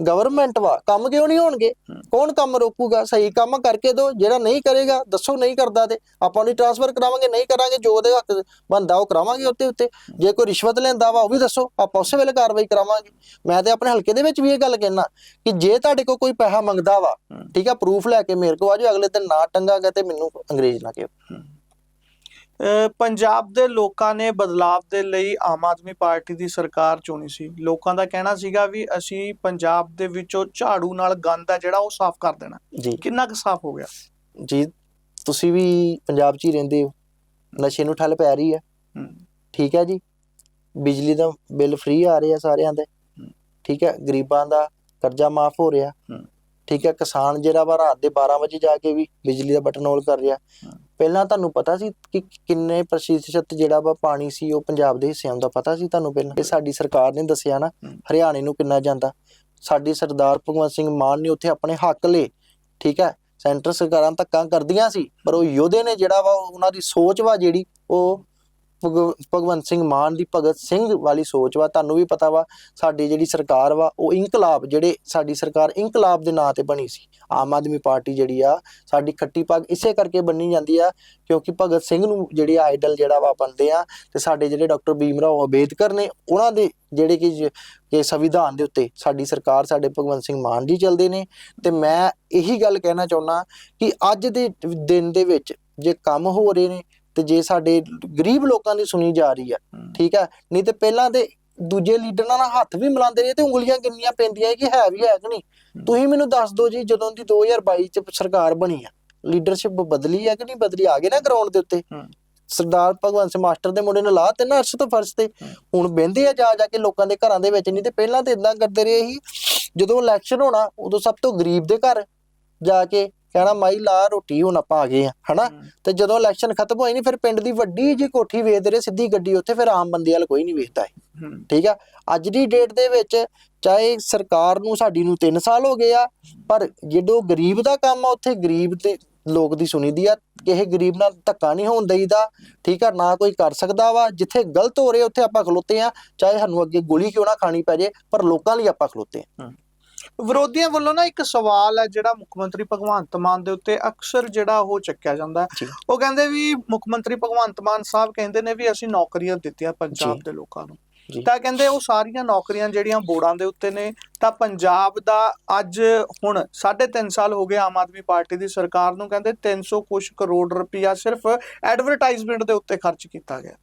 ਗਵਰਨਮੈਂਟ ਵਾ ਕੰਮ ਕਿਉਂ ਨਹੀਂ ਹੋਣਗੇ। ਕੌਣ ਕੰਮ ਰੋਕੂਗਾ? ਸਹੀ ਕੰਮ ਕਰਕੇ ਦੋ ਜਿਹੜਾ ਨਹੀਂ ਕਰੇਗਾ ਦੱਸੋ ਨਹੀਂ ਕਰਦਾ ਤੇ ਆਪਾਂ ਉਹਨੂੰ ਟ੍ਰਾਂਸਫਰ ਕਰਾਵਾਂਗੇ ਨਹੀਂ ਕਰਾਂਗੇ ਜੋ ਉਹਦੇ ਹੱਕ ਬੰਦਾ ਉਹ ਕਰਾਵਾਂਗੇ ਉੱਤੇ ਉੱਤੇ। ਜੇ ਕੋਈ ਰਿਸ਼ਵਤ ਲੈਂਦਾ ਵਾ ਉਹ ਵੀ ਦੱਸੋ ਆਪਾਂ ਉਸੇ ਵੇਲੇ ਕਾਰਵਾਈ ਕਰਾਵਾਂਗੇ। ਮੈਂ ਤੇ ਆਪਣੇ ਹਲਕੇ ਦੇ ਵਿੱਚ ਵੀ ਇਹ ਗੱਲ ਕਹਿਣਾ ਕਿ ਜੇ ਤੁਹਾਡੇ ਕੋਲ ਕੋਈ ਪੈਸਾ ਮੰਗਦਾ ਵਾ। ਠੀਕ ਆ ਪ੍ਰੂਫ ਲੈ ਕੇ ਮੇਰੇ ਕੋਲ ਆਜੋ ਅਗਲੇ ਦਿਨ ਨਾ ਟੰਗਾਗਾ ਤੇ ਮੈਨੂੰ ਅੰਗਰੇਜ਼ ਨਾ ਕਿਹੋ। ਪੰਜਾਬ ਦੇ ਲੋਕਾਂ ਨੇ ਬਦਲਾਵ ਦੇ ਲਈ ਆਮ ਆਦਮੀ ਪਾਰਟੀ ਦੀ ਸਰਕਾਰ ਚੁਣੀ ਸੀ। ਲੋਕਾਂ ਦਾ ਕਹਿਣਾ ਸੀਗਾ ਵੀ ਅਸੀਂ ਪੰਜਾਬ ਦੇ ਵਿੱਚੋਂ ਝਾੜੂ ਨਾਲ ਗੰਦ ਆ ਜਿਹੜਾ ਉਹ ਸਾਫ਼ ਕਰ ਦੇਣਾ। ਜੀ। ਕਿੰਨਾ ਕੁ ਸਾਫ਼ ਹੋ ਗਿਆ? ਜੀ ਤੁਸੀਂ ਵੀ ਪੰਜਾਬ 'ਚ ਹੀ ਰਹਿੰਦੇ ਹੋ। ਨਸ਼ੇ ਨੂੰ ਠੱਲ ਪੈ ਰਹੀ ਹੈ। ਠੀਕ ਹੈ ਜੀ। ਬਿਜਲੀ ਦਾ ਬਿੱਲ ਫ੍ਰੀ ਆ ਰਿਹਾ ਸਾਰਿਆਂ ਦੇ। ਠੀਕ ਹੈ ਗਰੀਬਾਂ ਦਾ ਕਰਜ਼ਾ ਮਾਫ ਹੋ ਰਿਹਾ। ਠੀਕ ਹੈ ਕਿਸਾਨ ਜਿਹੜਾ ਵਾ ਰਾਤ ਦੇ 12 ਵਜੇ ਜਾ ਕੇ ਵੀ ਬਿਜਲੀ ਦਾ ਬਟਨ ਔਨ ਕਰ ਰਿਹਾ। ਪਹਿਲਾਂ ਤੁਹਾਨੂੰ ਪਤਾ ਸੀ ਕਿ ਕਿੰਨੇ ਪ੍ਰਤੀਸ਼ਤ ਜਿਹੜਾ ਵਾ ਪਾਣੀ ਸੀ ਉਹ ਪੰਜਾਬ ਦੇ ਹਿੱਸੇ ਆਉਂਦਾ ਪਤਾ ਸੀ ਤੁਹਾਨੂੰ ਪਹਿਲਾਂ? ਇਹ ਸਾਡੀ ਸਰਕਾਰ ਨੇ ਦੱਸਿਆ ਨਾ। ਹਰਿਆਣੇ ਨੂੰ ਕਿੰਨਾ ਜਾਂਦਾ। ਸਾਡੀ ਸਰਦਾਰ ਭਗਵੰਤ ਸਿੰਘ ਮਾਨ ਨੇ ਉੱਥੇ ਆਪਣੇ ਹੱਕ ਲਏ ਠੀਕ ਹੈ? ਸੈਂਟਰ ਸਰਕਾਰਾਂ ਧੱਕਾ ਕਰਦੀਆਂ ਸੀ ਪਰ ਉਹ ਯੋਧੇ ਨੇ ਜਿਹੜਾ ਵਾ ਉਹਨਾਂ ਦੀ ਸੋਚ ਵਾ ਜਿਹੜੀ ਉਹ ਭਗਵੰਤ ਸਿੰਘ ਮਾਨ ਦੀ ਭਗਤ ਸਿੰਘ ਵਾਲੀ ਸੋਚ ਵਾ, ਤੁਹਾਨੂੰ ਵੀ ਪਤਾ ਵਾ, ਸਾਡੀ ਜਿਹੜੀ ਸਰਕਾਰ ਵਾ, ਉਹ ਇਨਕਲਾਬ ਜਿਹੜੇ ਸਾਡੀ ਸਰਕਾਰ ਇਨਕਲਾਬ ਦੇ ਨਾਂ ਤੇ ਬਣੀ ਸੀ। ਆਮ ਆਦਮੀ ਪਾਰਟੀ ਜਿਹੜੀ ਆ, ਸਾਡੀ ਖੱਟੀ ਪੱਗ ਇਸੇ ਕਰਕੇ ਬੰਨੀ ਜਾਂਦੀ ਆ, ਕਿਉਂਕਿ ਭਗਤ ਸਿੰਘ ਨੂੰ ਜਿਹੜੇ ਆਈਡਲ ਜਿਹੜਾ ਵਾ ਬੰਦੇ ਆ, ਤੇ ਸਾਡੇ ਜਿਹੜੇ ਡਾਕਟਰ ਭੀਮ ਰਾਓ ਅੰਬੇਦਕਰ ਨੇ, ਉਹਨਾਂ ਦੇ ਜਿਹੜੇ ਕਿ ਜ- ਸੰਵਿਧਾਨ ਦੇ ਉੱਤੇ ਸਾਡੀ ਸਰਕਾਰ, ਸਾਡੇ ਭਗਵੰਤ ਸਿੰਘ ਮਾਨ ਜੀ ਚੱਲਦੇ ਨੇ। ਤੇ ਮੈਂ ਇਹੀ ਗੱਲ ਕਹਿਣਾ ਚਾਹੁੰਦਾ ਕਿ ਅੱਜ ਦੇ ਦਿਨ ਦੇ ਵਿੱਚ ਜੇ ਕੰਮ ਹੋ ਰਹੇ ਨੇ ਤੇ ਜੇ ਸਾਡੇ ਗਰੀਬ ਲੋਕਾਂ ਦੀ ਸੁਣੀ ਜਾ ਰਹੀ ਆ ਹਮ, ਠੀਕ ਆ ਨਹੀਂ ਤੇ ਪਹਿਲਾਂ ਤੇ ਦੂਜੇ ਲੀਡਰਾਂ ਨਾਲ ਹੱਥ ਵੀ ਮਿਲਾਉਂਦੇ ਰਹੇ ਤੇ ਉਂਗਲੀਆਂ ਕਿੰਨੀਆਂ ਪੈਂਦੀਆਂ ਕਿ ਹੈ ਵੀ ਹੈ ਕਿ ਨਹੀਂ। ਤੁਸੀਂ ਮੈਨੂੰ ਦੱਸ ਦਿਓ ਜੀ ਜਦੋਂ ਦੀ 2022 ਚ ਸਰਕਾਰ ਬਣੀ ਆ ਲੀਡਰਸ਼ਿਪ ਬਦਲੀ ਆ ਕਿ ਨਹੀਂ ਬਦਲੀ? ਆ ਗਏ ਨਾ ਗਰਾਊਂਡ ਦੇ ਉੱਤੇ। ਸਰਦਾਰ ਭਗਵੰਤ ਸਿੰਘ ਮਾਸਟਰ ਦੇ ਮੁੰਡੇ ਨੂੰ ਲਾ ਤੇ ਨਾ ਅਰਸ਼ ਤੋਂ ਫਰਸ਼ ਤੇ। ਹੁਣ ਬਹਿੰਦੇ ਆ ਜਾ ਜਾ ਕੇ ਲੋਕਾਂ ਦੇ ਘਰਾਂ ਦੇ ਵਿੱਚ ਨਹੀਂ ਤੇ ਪਹਿਲਾਂ ਤੇ ਇਦਾਂ ਕਰਦੇ ਰਹੇ ਸੀ ਜਦੋਂ ਇਲੈਕਸ਼ਨ ਹੋਣਾ ਉਦੋਂ ਸਭ ਤੋਂ ਗਰੀਬ ਦੇ ਘਰ ਜਾ ਕੇ ਕਹਿਣਾ ਮਾਈ ਲਾ ਰੋਟੀ ਹੁਣ ਆਪਾਂ ਆ ਗਏ ਆ ਹਨਾ? ਤੇ ਜਦੋਂ ਇਲੈਕਸ਼ਨ ਖਤਮ ਹੋਈ ਨਹੀਂ ਫਿਰ ਪਿੰਡ ਦੀ ਵੱਡੀ ਜੀ ਕੋਠੀ ਵੇਚਦੇ ਰਹੇ ਸਿੱਧੀ ਗੱਡੀ ਉੱਥੇ ਫਿਰ ਆਮ ਬੰਦੇ ਵਾਲ ਕੋਈ ਨਹੀਂ ਵੇਚਦਾ ਹੈ ਠੀਕ ਆ? ਅੱਜ ਦੀ ਡੇਟ ਦੇ ਵਿੱਚ ਚਾਹੇ ਸਰਕਾਰ ਨੂੰ ਸਾਡੀ ਨੂੰ 3 ਸਾਲ ਹੋ ਗਏ ਆ ਪਰ ਜਦੋਂ ਗਰੀਬ ਦਾ ਕੰਮ ਆ ਉੱਥੇ ਗਰੀਬ ਦੇ ਲੋਕ ਦੀ ਸੁਣੀਦੀ ਆ ਕਿਸੇ ਗਰੀਬ ਨਾਲ ਧੱਕਾ ਨਹੀਂ ਹੋਣ ਦਈਦਾ ਠੀਕ ਆ? ਨਾ ਕੋਈ ਕਰ ਸਕਦਾ ਵਾ ਜਿੱਥੇ ਗਲਤ ਹੋ ਰਿਹਾ ਉੱਥੇ ਆਪਾਂ ਖਲੋਤੇ ਆ ਚਾਹੇ ਸਾਨੂੰ ਅੱਗੇ ਗੋਲੀ ਕਿਉਂ ਨਾ ਖਾਣੀ ਪੈ ਜੇ ਪਰ ਲੋਕਾਂ ਲਈ ਆਪਾਂ ਖਲੋਤੇ ਆ। ਵਿਰੋਧੀਆਂ ਵੱਲੋਂ ਨਾ ਇੱਕ ਸਵਾਲ ਹੈ ਜਿਹੜਾ ਮੁੱਖ ਮੰਤਰੀ ਭਗਵੰਤ ਮਾਨ ਦੇ ਉੱਤੇ ਅਕਸਰ ਜਿਹੜਾ ਉਹ ਚੱਕਿਆ ਜਾਂਦਾ ਹੈ। ਉਹ ਕਹਿੰਦੇ ਵੀ ਮੁੱਖ ਮੰਤਰੀ ਭਗਵੰਤ ਮਾਨ ਸਾਹਿਬ ਕਹਿੰਦੇ ਨੇ ਵੀ ਅਸੀਂ ਨੌਕਰੀਆਂ ਦਿੱਤੀਆਂ ਪੰਜਾਬ। ਦੇ ਲੋਕਾਂ ਨੂੰ। ਤਾਂ ਕਹਿੰਦੇ ਉਹ ਸਾਰੀਆਂ ਨੌਕਰੀਆਂ ਜਿਹੜੀਆਂ ਬੋਰਡਾਂ ਦੇ ਉੱਤੇ ਨੇ ਤਾਂ ਪੰਜਾਬ ਦਾ ਅੱਜ ਹੁਣ 3.5 ਸਾਲ ਹੋ ਗਏ ਆਮ ਆਦਮੀ ਪਾਰਟੀ ਦੀ ਸਰਕਾਰ ਨੂੰ ਕਹਿੰਦੇ 300 ਕੁਛ ਕਰੋੜ ਰੁਪਇਆ ਸਿਰਫ ਐਡਵਰਟਾਈਜ਼ਮੈਂਟ ਦੇ ਉੱਤੇ ਖਰਚ ਕੀਤਾ ਗਿਆ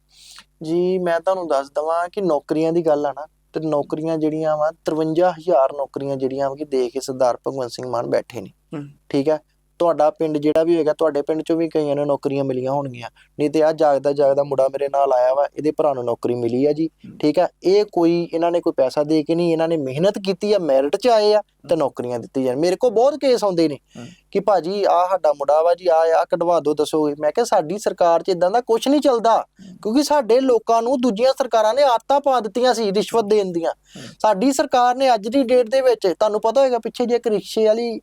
ਜੀ ਮੈਂ ਤੁਹਾਨੂੰ ਦੱਸ ਦਵਾਂ ਕਿ ਨੌਕਰੀਆਂ ਦੀ ਗੱਲ ਆ ਨਾ ਤੇ ਨੌਕਰੀਆਂ ਜਿਹੜੀਆਂ ਵਾ 53000 ਨੌਕਰੀਆਂ ਜਿਹੜੀਆਂ ਵਾ ਕਿ ਦੇ ਕੇ ਸਰਦਾਰ ਭਗਵੰਤ ਸਿੰਘ ਮਾਨ ਬੈਠੇ ਨੇ। ਠੀਕ ਹੈ ਤੁਹਾਡਾ ਪਿੰਡ ਜਿਹੜਾ ਵੀ ਹੋਏਗਾ ਤੁਹਾਡੇ ਪਿੰਡ ਚੋਂ ਵੀ ਕਈਆਂ ਨੂੰ ਨੌਕਰੀਆਂ ਮਿਲੀਆਂ ਹੋਣਗੀਆਂ। ਨਹੀਂ ਤੇ ਆ ਜਾਗਦਾ ਜਾਗਦਾ ਮੁੰਡਾ ਮੇਰੇ ਨਾਲ ਆਇਆ ਵਾ ਇਹਦੇ ਭਰਾ ਨੂੰ ਨੌਕਰੀ ਮਿਲੀ ਆ ਜੀ ਠੀਕ ਹੈ ਇਹ ਕੋਈ ਇਹਨਾਂ ਨੇ ਕੋਈ ਪੈਸਾ ਦੇ ਕੇ ਨਹੀਂ ਇਹਨਾਂ ਨੇ ਮਿਹਨਤ ਕੀਤੀ ਆ ਮੈਰਿਟ 'ਚ ਆਏ ਆ ਤੇ ਨੌਕਰੀਆਂ ਦਿੱਤੀ ਜਾਣ। ਮੇਰੇ ਕੋਲ ਬਹੁਤ ਕੇਸ ਆਉਂਦੇ ਨੇ। ਕਿ ਭਾਜੀ ਆ ਸਾਡਾ ਮੁੰਡਾ ਵਾ ਜੀ ਆ ਆ ਕਢਵਾ ਦਿਓ ਦੱਸੋ। ਮੈਂ ਕਿਹਾ ਸਾਡੀ ਸਰਕਾਰ 'ਚ ਇਦਾਂ ਦਾ ਕੁਝ ਨਹੀਂ ਚੱਲਦਾ ਕਿਉਂਕਿ ਸਾਡੇ ਲੋਕਾਂ ਨੂੰ ਦੂਜੀਆਂ ਸਰਕਾਰਾਂ ਨੇ ਆਦਤਾਂ ਪਾ ਦਿੱਤੀਆਂ ਸੀ ਰਿਸ਼ਵਤ ਦੇਣ ਦੀਆਂ। ਸਾਡੀ ਸਰਕਾਰ ਨੇ ਅੱਜ ਦੀ ਡੇਟ ਦੇ ਵਿੱਚ ਤੁਹਾਨੂੰ ਪਤਾ ਹੋਏਗਾ ਪਿੱਛੇ ਜੇ ਇੱਕ ਰਿਕਸ਼ੇ ਵਾਲੀ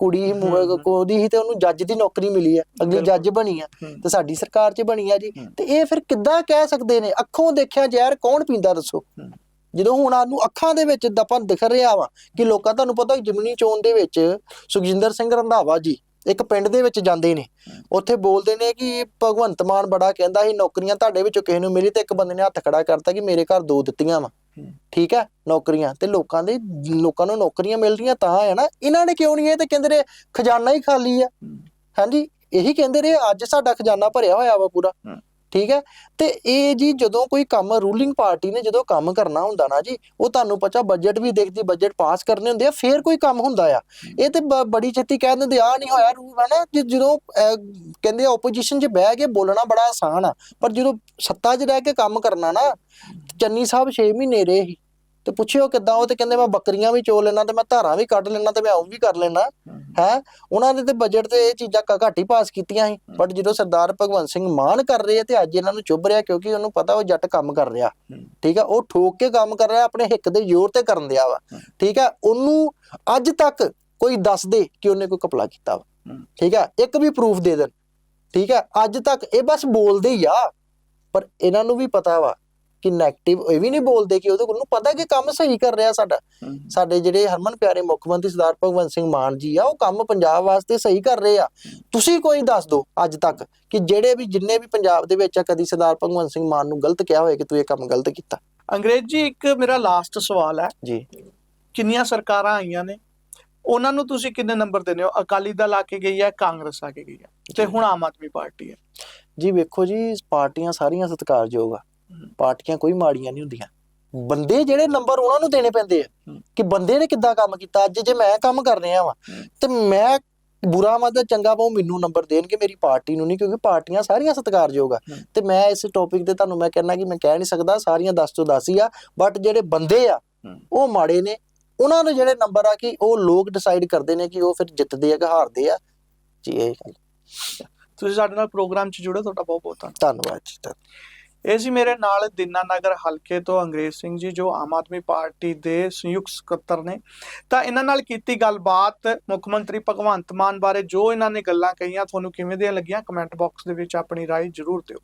ਕੁੜੀ ਸੀ, ਮੁ-। ਉਹਦੀ ਸੀ ਤੇ ਉਹਨੂੰ ਜੱਜ ਦੀ ਨੌਕਰੀ ਮਿਲੀ ਹੈ ਅਗਲੀ। ਜੱਜ ਬਣੀ ਆ ਹੂੰ। ਤੇ ਸਾਡੀ ਸਰਕਾਰ 'ਚ ਬਣੀ ਆ ਜੀ। ਤੇ ਇਹ ਫਿਰ ਕਿੱਦਾਂ ਕਹਿ ਸਕਦੇ ਨੇ ਅੱਖੋਂ ਦੇਖਿਆ ਜ਼ਹਿਰ ਕੌਣ ਪੀਂਦਾ ਦੱਸੋ। ਜਦੋਂ ਹੁਣ ਸਾਨੂੰ ਅੱਖਾਂ ਦੇ ਵਿੱਚ ਦਪਨ ਦਿਖ ਰਿਹਾ ਵਾ ਕਿ ਲੋਕਾਂ ਤੁਹਾਨੂੰ ਪਤਾ ਜਮਨੀ ਚੋਣ ਦੇ ਵਿੱਚ ਸੁਖਜਿੰਦਰ ਸਿੰਘ ਰੰਧਾਵਾ ਜੀ ਇੱਕ ਪਿੰਡ ਦੇ ਵਿੱਚ ਜਾਂਦੇ ਨੇ ਉੱਥੇ ਬੋਲਦੇ ਨੇ ਕਿ ਭਗਵੰਤ ਮਾਨ ਬੜਾ ਕਹਿੰਦਾ ਸੀ ਨੌਕਰੀਆਂ ਤੁਹਾਡੇ ਵਿੱਚੋਂ ਕਿਸੇ ਨੂੰ ਮਿਲੀ ਤੇ ਇੱਕ ਬੰਦੇ ਨੇ ਹੱਥ ਖੜਾ ਕਰਤਾ ਕਿ ਮੇਰੇ ਘਰ ਦੋ ਦਿੱਤੀਆਂ ਵਾ। ਠੀਕ ਹੈ ਨੌਕਰੀਆਂ ਤੇ ਲੋਕਾਂ ਦੇ ਲੋਕਾਂ ਨੂੰ ਨੌਕਰੀਆਂ ਮਿਲ ਰਹੀਆਂ ਤਾਂ ਹੈ ਨਾ ਇਹਨਾਂ ਨੇ ਕਿਉਂ ਨਹੀਂ ਇਹ ਤੇ ਕਹਿੰਦੇ ਨੇ ਖਜ਼ਾਨਾ ਹੀ ਖਾਲੀ ਆ। ਹਾਂਜੀ ਇਹੀ ਕਹਿੰਦੇ ਰਹੇ ਅੱਜ ਸਾਡਾ ਖਜ਼ਾਨਾ ਭਰਿਆ ਹੋਇਆ ਵਾ ਪੂਰਾ। ਠੀਕ ਹੈ ਤੇ ਇਹ ਜੀ ਜਦੋਂ ਕੋਈ ਕੰਮ ਰੂਲਿੰਗ ਪਾਰਟੀ ਨੇ ਜਦੋਂ ਕੰਮ ਕਰਨਾ ਹੁੰਦਾ ਨਾ ਜੀ ਉਹ ਤੁਹਾਨੂੰ ਪਤਾ ਬਜਟ ਵੀ ਦੇਖਦੀ ਬਜਟ ਪਾਸ ਕਰਨੇ ਹੁੰਦੇ ਆ ਫੇਰ ਕੋਈ ਕੰਮ ਹੁੰਦਾ ਆ। ਇਹ ਤੇ ਬੜੀ ਛੇਤੀ ਕਹਿ ਦਿੰਦੇ ਆ ਨਹੀਂ ਹੋਇਆ ਰੂ ਹਨਾ ਜਦੋਂ ਕਹਿੰਦੇ ਆਪੋਜੀਸ਼ਨ 'ਚ ਬਹਿ ਕੇ ਬੋਲਣਾ ਬੜਾ ਆਸਾਨ ਆ। ਪਰ ਜਦੋਂ ਸੱਤਾ 'ਚ ਰਹਿ ਕੇ ਕੰਮ ਕਰਨਾ ਨਾ ਚੰਨੀ ਸਾਹਿਬ 6 ਮਹੀਨੇ ਰਹੇ ਸੀ। ਤੇ ਪੁੱਛਿਓ ਕਿਦਾਂ ਉਹ ਤੇ ਕਹਿੰਦੇ ਮੈਂ ਬੱਕਰੀਆਂ ਵੀ ਚੋ ਲੈਣਾ ਤੇ ਮੈਂ ਧਾਰਾਂ ਵੀ ਕੱਢ ਲੈਣਾ ਤੇ ਮੈਂ ਉਹ ਵੀ ਕਰ ਲੈਣਾ ਹੈ। ਉਹਨਾਂ ਦੇ ਤੇ ਬਜਟ ਤੇ ਇਹ ਚੀਜ਼ਾਂ ਘੱਟ ਹੀ ਪਾਸ ਕੀਤੀਆਂ ਸੀ। ਬਟ ਜਦੋਂ ਸਰਦਾਰ ਭਗਵੰਤ ਸਿੰਘ ਮਾਨ ਕਰ ਰਹੇ ਤੇ ਅੱਜ ਇਹਨਾਂ ਨੂੰ ਚੁੱਭ ਰਿਹਾ ਕਿਉਂਕਿ ਉਹਨੂੰ ਪਤਾ ਉਹ ਜੱਟ ਕੰਮ ਕਰ ਰਿਹਾ। ਠੀਕ ਆ? ਉਹ ਠੋਕ ਕੇ ਕੰਮ ਕਰ ਰਿਹਾ ਆਪਣੇ ਹਿੱਕ ਦੇ ਜ਼ੋਰ ਤੇ ਕਰਨ ਦਿਆ ਵਾ। ਠੀਕ ਆ? ਉਹਨੂੰ ਅੱਜ ਤੱਕ ਕੋਈ ਦੱਸ ਦੇ ਕਿ ਉਹਨੇ ਕੋਈ ਕਪਲਾ ਕੀਤਾ ਵਾ। ਠੀਕ ਆ? ਇੱਕ ਵੀ ਪ੍ਰੂਫ ਦੇ ਦੇਣ। ਠੀਕ ਆ? ਅੱਜ ਤੱਕ ਇਹ ਬਸ ਬੋਲਦੇ ਹੀ ਆ। ਪਰ ਇਹਨਾਂ ਨੂੰ ਵੀ ਪਤਾ ਵਾ ਕਿ 네ਗੇਟਿਵ ਇਹ ਵੀ ਨਹੀਂ ਬੋਲਦੇ ਕਿ ਉਹਦੇ ਕੋਲ ਨੂੰ ਪਤਾ ਕਿ ਕੰਮ ਸਹੀ ਕਰ ਰਿਹਾ ਸਾਡਾ। ਸਾਡੇ ਜਿਹੜੇ ਹਰਮਨ ਪਿਆਰੇ ਮੁੱਖ ਮੰਤਰੀ ਸਰਦਾਰ ਭਗਵੰਤ ਸਿੰਘ ਮਾਨ ਜੀ ਆ ਉਹ ਕੰਮ ਪੰਜਾਬ ਵਾਸਤੇ ਸਹੀ ਕਰ ਰਹੇ ਆ। ਤੁਸੀਂ ਕੋਈ ਦੱਸ ਦਿਓ ਅੱਜ ਤੱਕ ਕਿ ਜਿਹੜੇ ਵੀ ਜਿੰਨੇ ਵੀ ਪੰਜਾਬ ਦੇ ਵਿੱਚ ਆ ਕਦੀ ਸਰਦਾਰ ਭਗਵੰਤ ਸਿੰਘ ਮਾਨ ਨੂੰ ਗਲਤ ਕਿਹਾ ਹੋਇਆ ਕਿ ਤੂੰ ਇਹ ਕੰਮ ਗਲਤ ਕੀਤਾ? ਅੰਗਰੇਜ਼ ਇੱਕ ਮੇਰਾ ਲਾਸਟ ਸਵਾਲ ਹੈ। ਜੀ। ਕਿੰਨੀਆਂ ਸਰਕਾਰਾਂ ਆਈਆਂ ਨੇ? ਉਹਨਾਂ ਨੂੰ ਤੁਸੀਂ ਕਿੰਨੇ ਨੰਬਰ ਦਿੰਦੇ ਹੋ? ਅਕਾਲੀ ਦਲ ਆ ਕੇ ਗਈ ਹੈ ਕਾਂਗਰਸ ਆ ਕੇ ਗਈ ਹੈ। ਤੇ ਹੁਣ ਆਮ ਆਦਮੀ ਪਾਰਟੀ ਹੈ। ਜੀ ਵੇਖੋ ਜੀ ਪਾਰਟੀਆਂ ਸਾਰੀਆਂ ਸਤਿਕਾਰਯੋਗ ਆ। ਪਾਰਟੀਆਂ ਕੋਈ ਮਾੜੀਆਂ ਨਹੀਂ ਹੁੰਦੀਆਂ ਬੰਦੇ ਜਿਹੜੇ ਨੰਬਰ ਉਹਨਾਂ ਨੂੰ ਦੇਣੇ ਪੈਂਦੇ ਆ। ਕਿ ਬੰਦੇ ਨੇ ਕਿੱਦਾਂ ਕੰਮ ਕੀਤਾ ਅੱਜ ਜੇ ਮੈਂ ਕੰਮ ਕਰ ਰਿਹਾ ਵਾਂ। ਤੇ ਮੈਂ ਬੁਰਾ ਮਤਲਬ ਚੰਗਾ ਪਾਉ ਮੈਨੂੰ ਨੰਬਰ ਦੇਣਗੇ ਮੇਰੀ ਪਾਰਟੀ ਨੂੰ ਨਹੀਂ ਕਿਉਂਕਿ ਪਾਰਟੀਆਂ ਸਾਰੀਆਂ ਸਤਿਕਾਰਯੋਗ ਆ। ਤੇ ਮੈਂ ਇਸ ਟੌਪਿਕ ਤੇ ਤੁਹਾਨੂੰ ਮੈਂ ਕਹਿਣਾ ਕਿ ਮੈਂ ਕਹਿ ਨਹੀਂ ਸਕਦਾ ਸਾਰੀਆਂ 10 ਤੋਂ 10 ਹੀ ਆ ਬਟ ਜਿਹੜੇ ਬੰਦੇ ਆ। ਉਹ ਮਾੜੇ ਨੇ ਉਹਨਾਂ ਦੇ ਜਿਹੜੇ ਨੰਬਰ ਆ ਕਿ ਉਹ ਲੋਕ ਡਿਸਾਈਡ ਕਰਦੇ ਨੇ ਕਿ ਉਹ ਫਿਰ ਜਿੱਤਦੇ ਆ ਕਿ ਹਾਰਦੇ ਆ ਜੀ ਇਹ ਗੱਲ ਤੁਸੀਂ ਸਾਡੇ ਨਾਲ ਪ੍ਰੋਗਰਾਮ 'ਚ ਜੁੜੇ ਤੁਹਾਡਾ ਬਹੁਤ ਬਹੁਤ ਧੰਨਵਾਦ ਜੀ ਧੰਨਵਾਦ। ਇਹ ਸੀ ਮੇਰੇ ਨਾਲ ਦੀਨਾਨਗਰ ਹਲਕੇ ਤੋਂ ਅੰਗਰੇਜ਼ ਸਿੰਘ ਜੀ ਜੋ ਆਮ ਆਦਮੀ ਪਾਰਟੀ ਦੇ ਸੰਯੁਕਤ ਸਕੱਤਰ ਨੇ ਤਾਂ ਇਹਨਾਂ ਨਾਲ ਕੀਤੀ ਗੱਲਬਾਤ ਮੁੱਖ ਮੰਤਰੀ ਭਗਵੰਤ ਮਾਨ ਬਾਰੇ ਜੋ ਇਹਨਾਂ ਨੇ ਗੱਲਾਂ ਕਹੀਆਂ ਤੁਹਾਨੂੰ ਕਿਵੇਂ ਦੀਆਂ ਲੱਗੀਆਂ ਕਮੈਂਟ ਬਾਕਸ ਦੇ ਵਿੱਚ ਆਪਣੀ رائے ਜ਼ਰੂਰ ਦਿਓ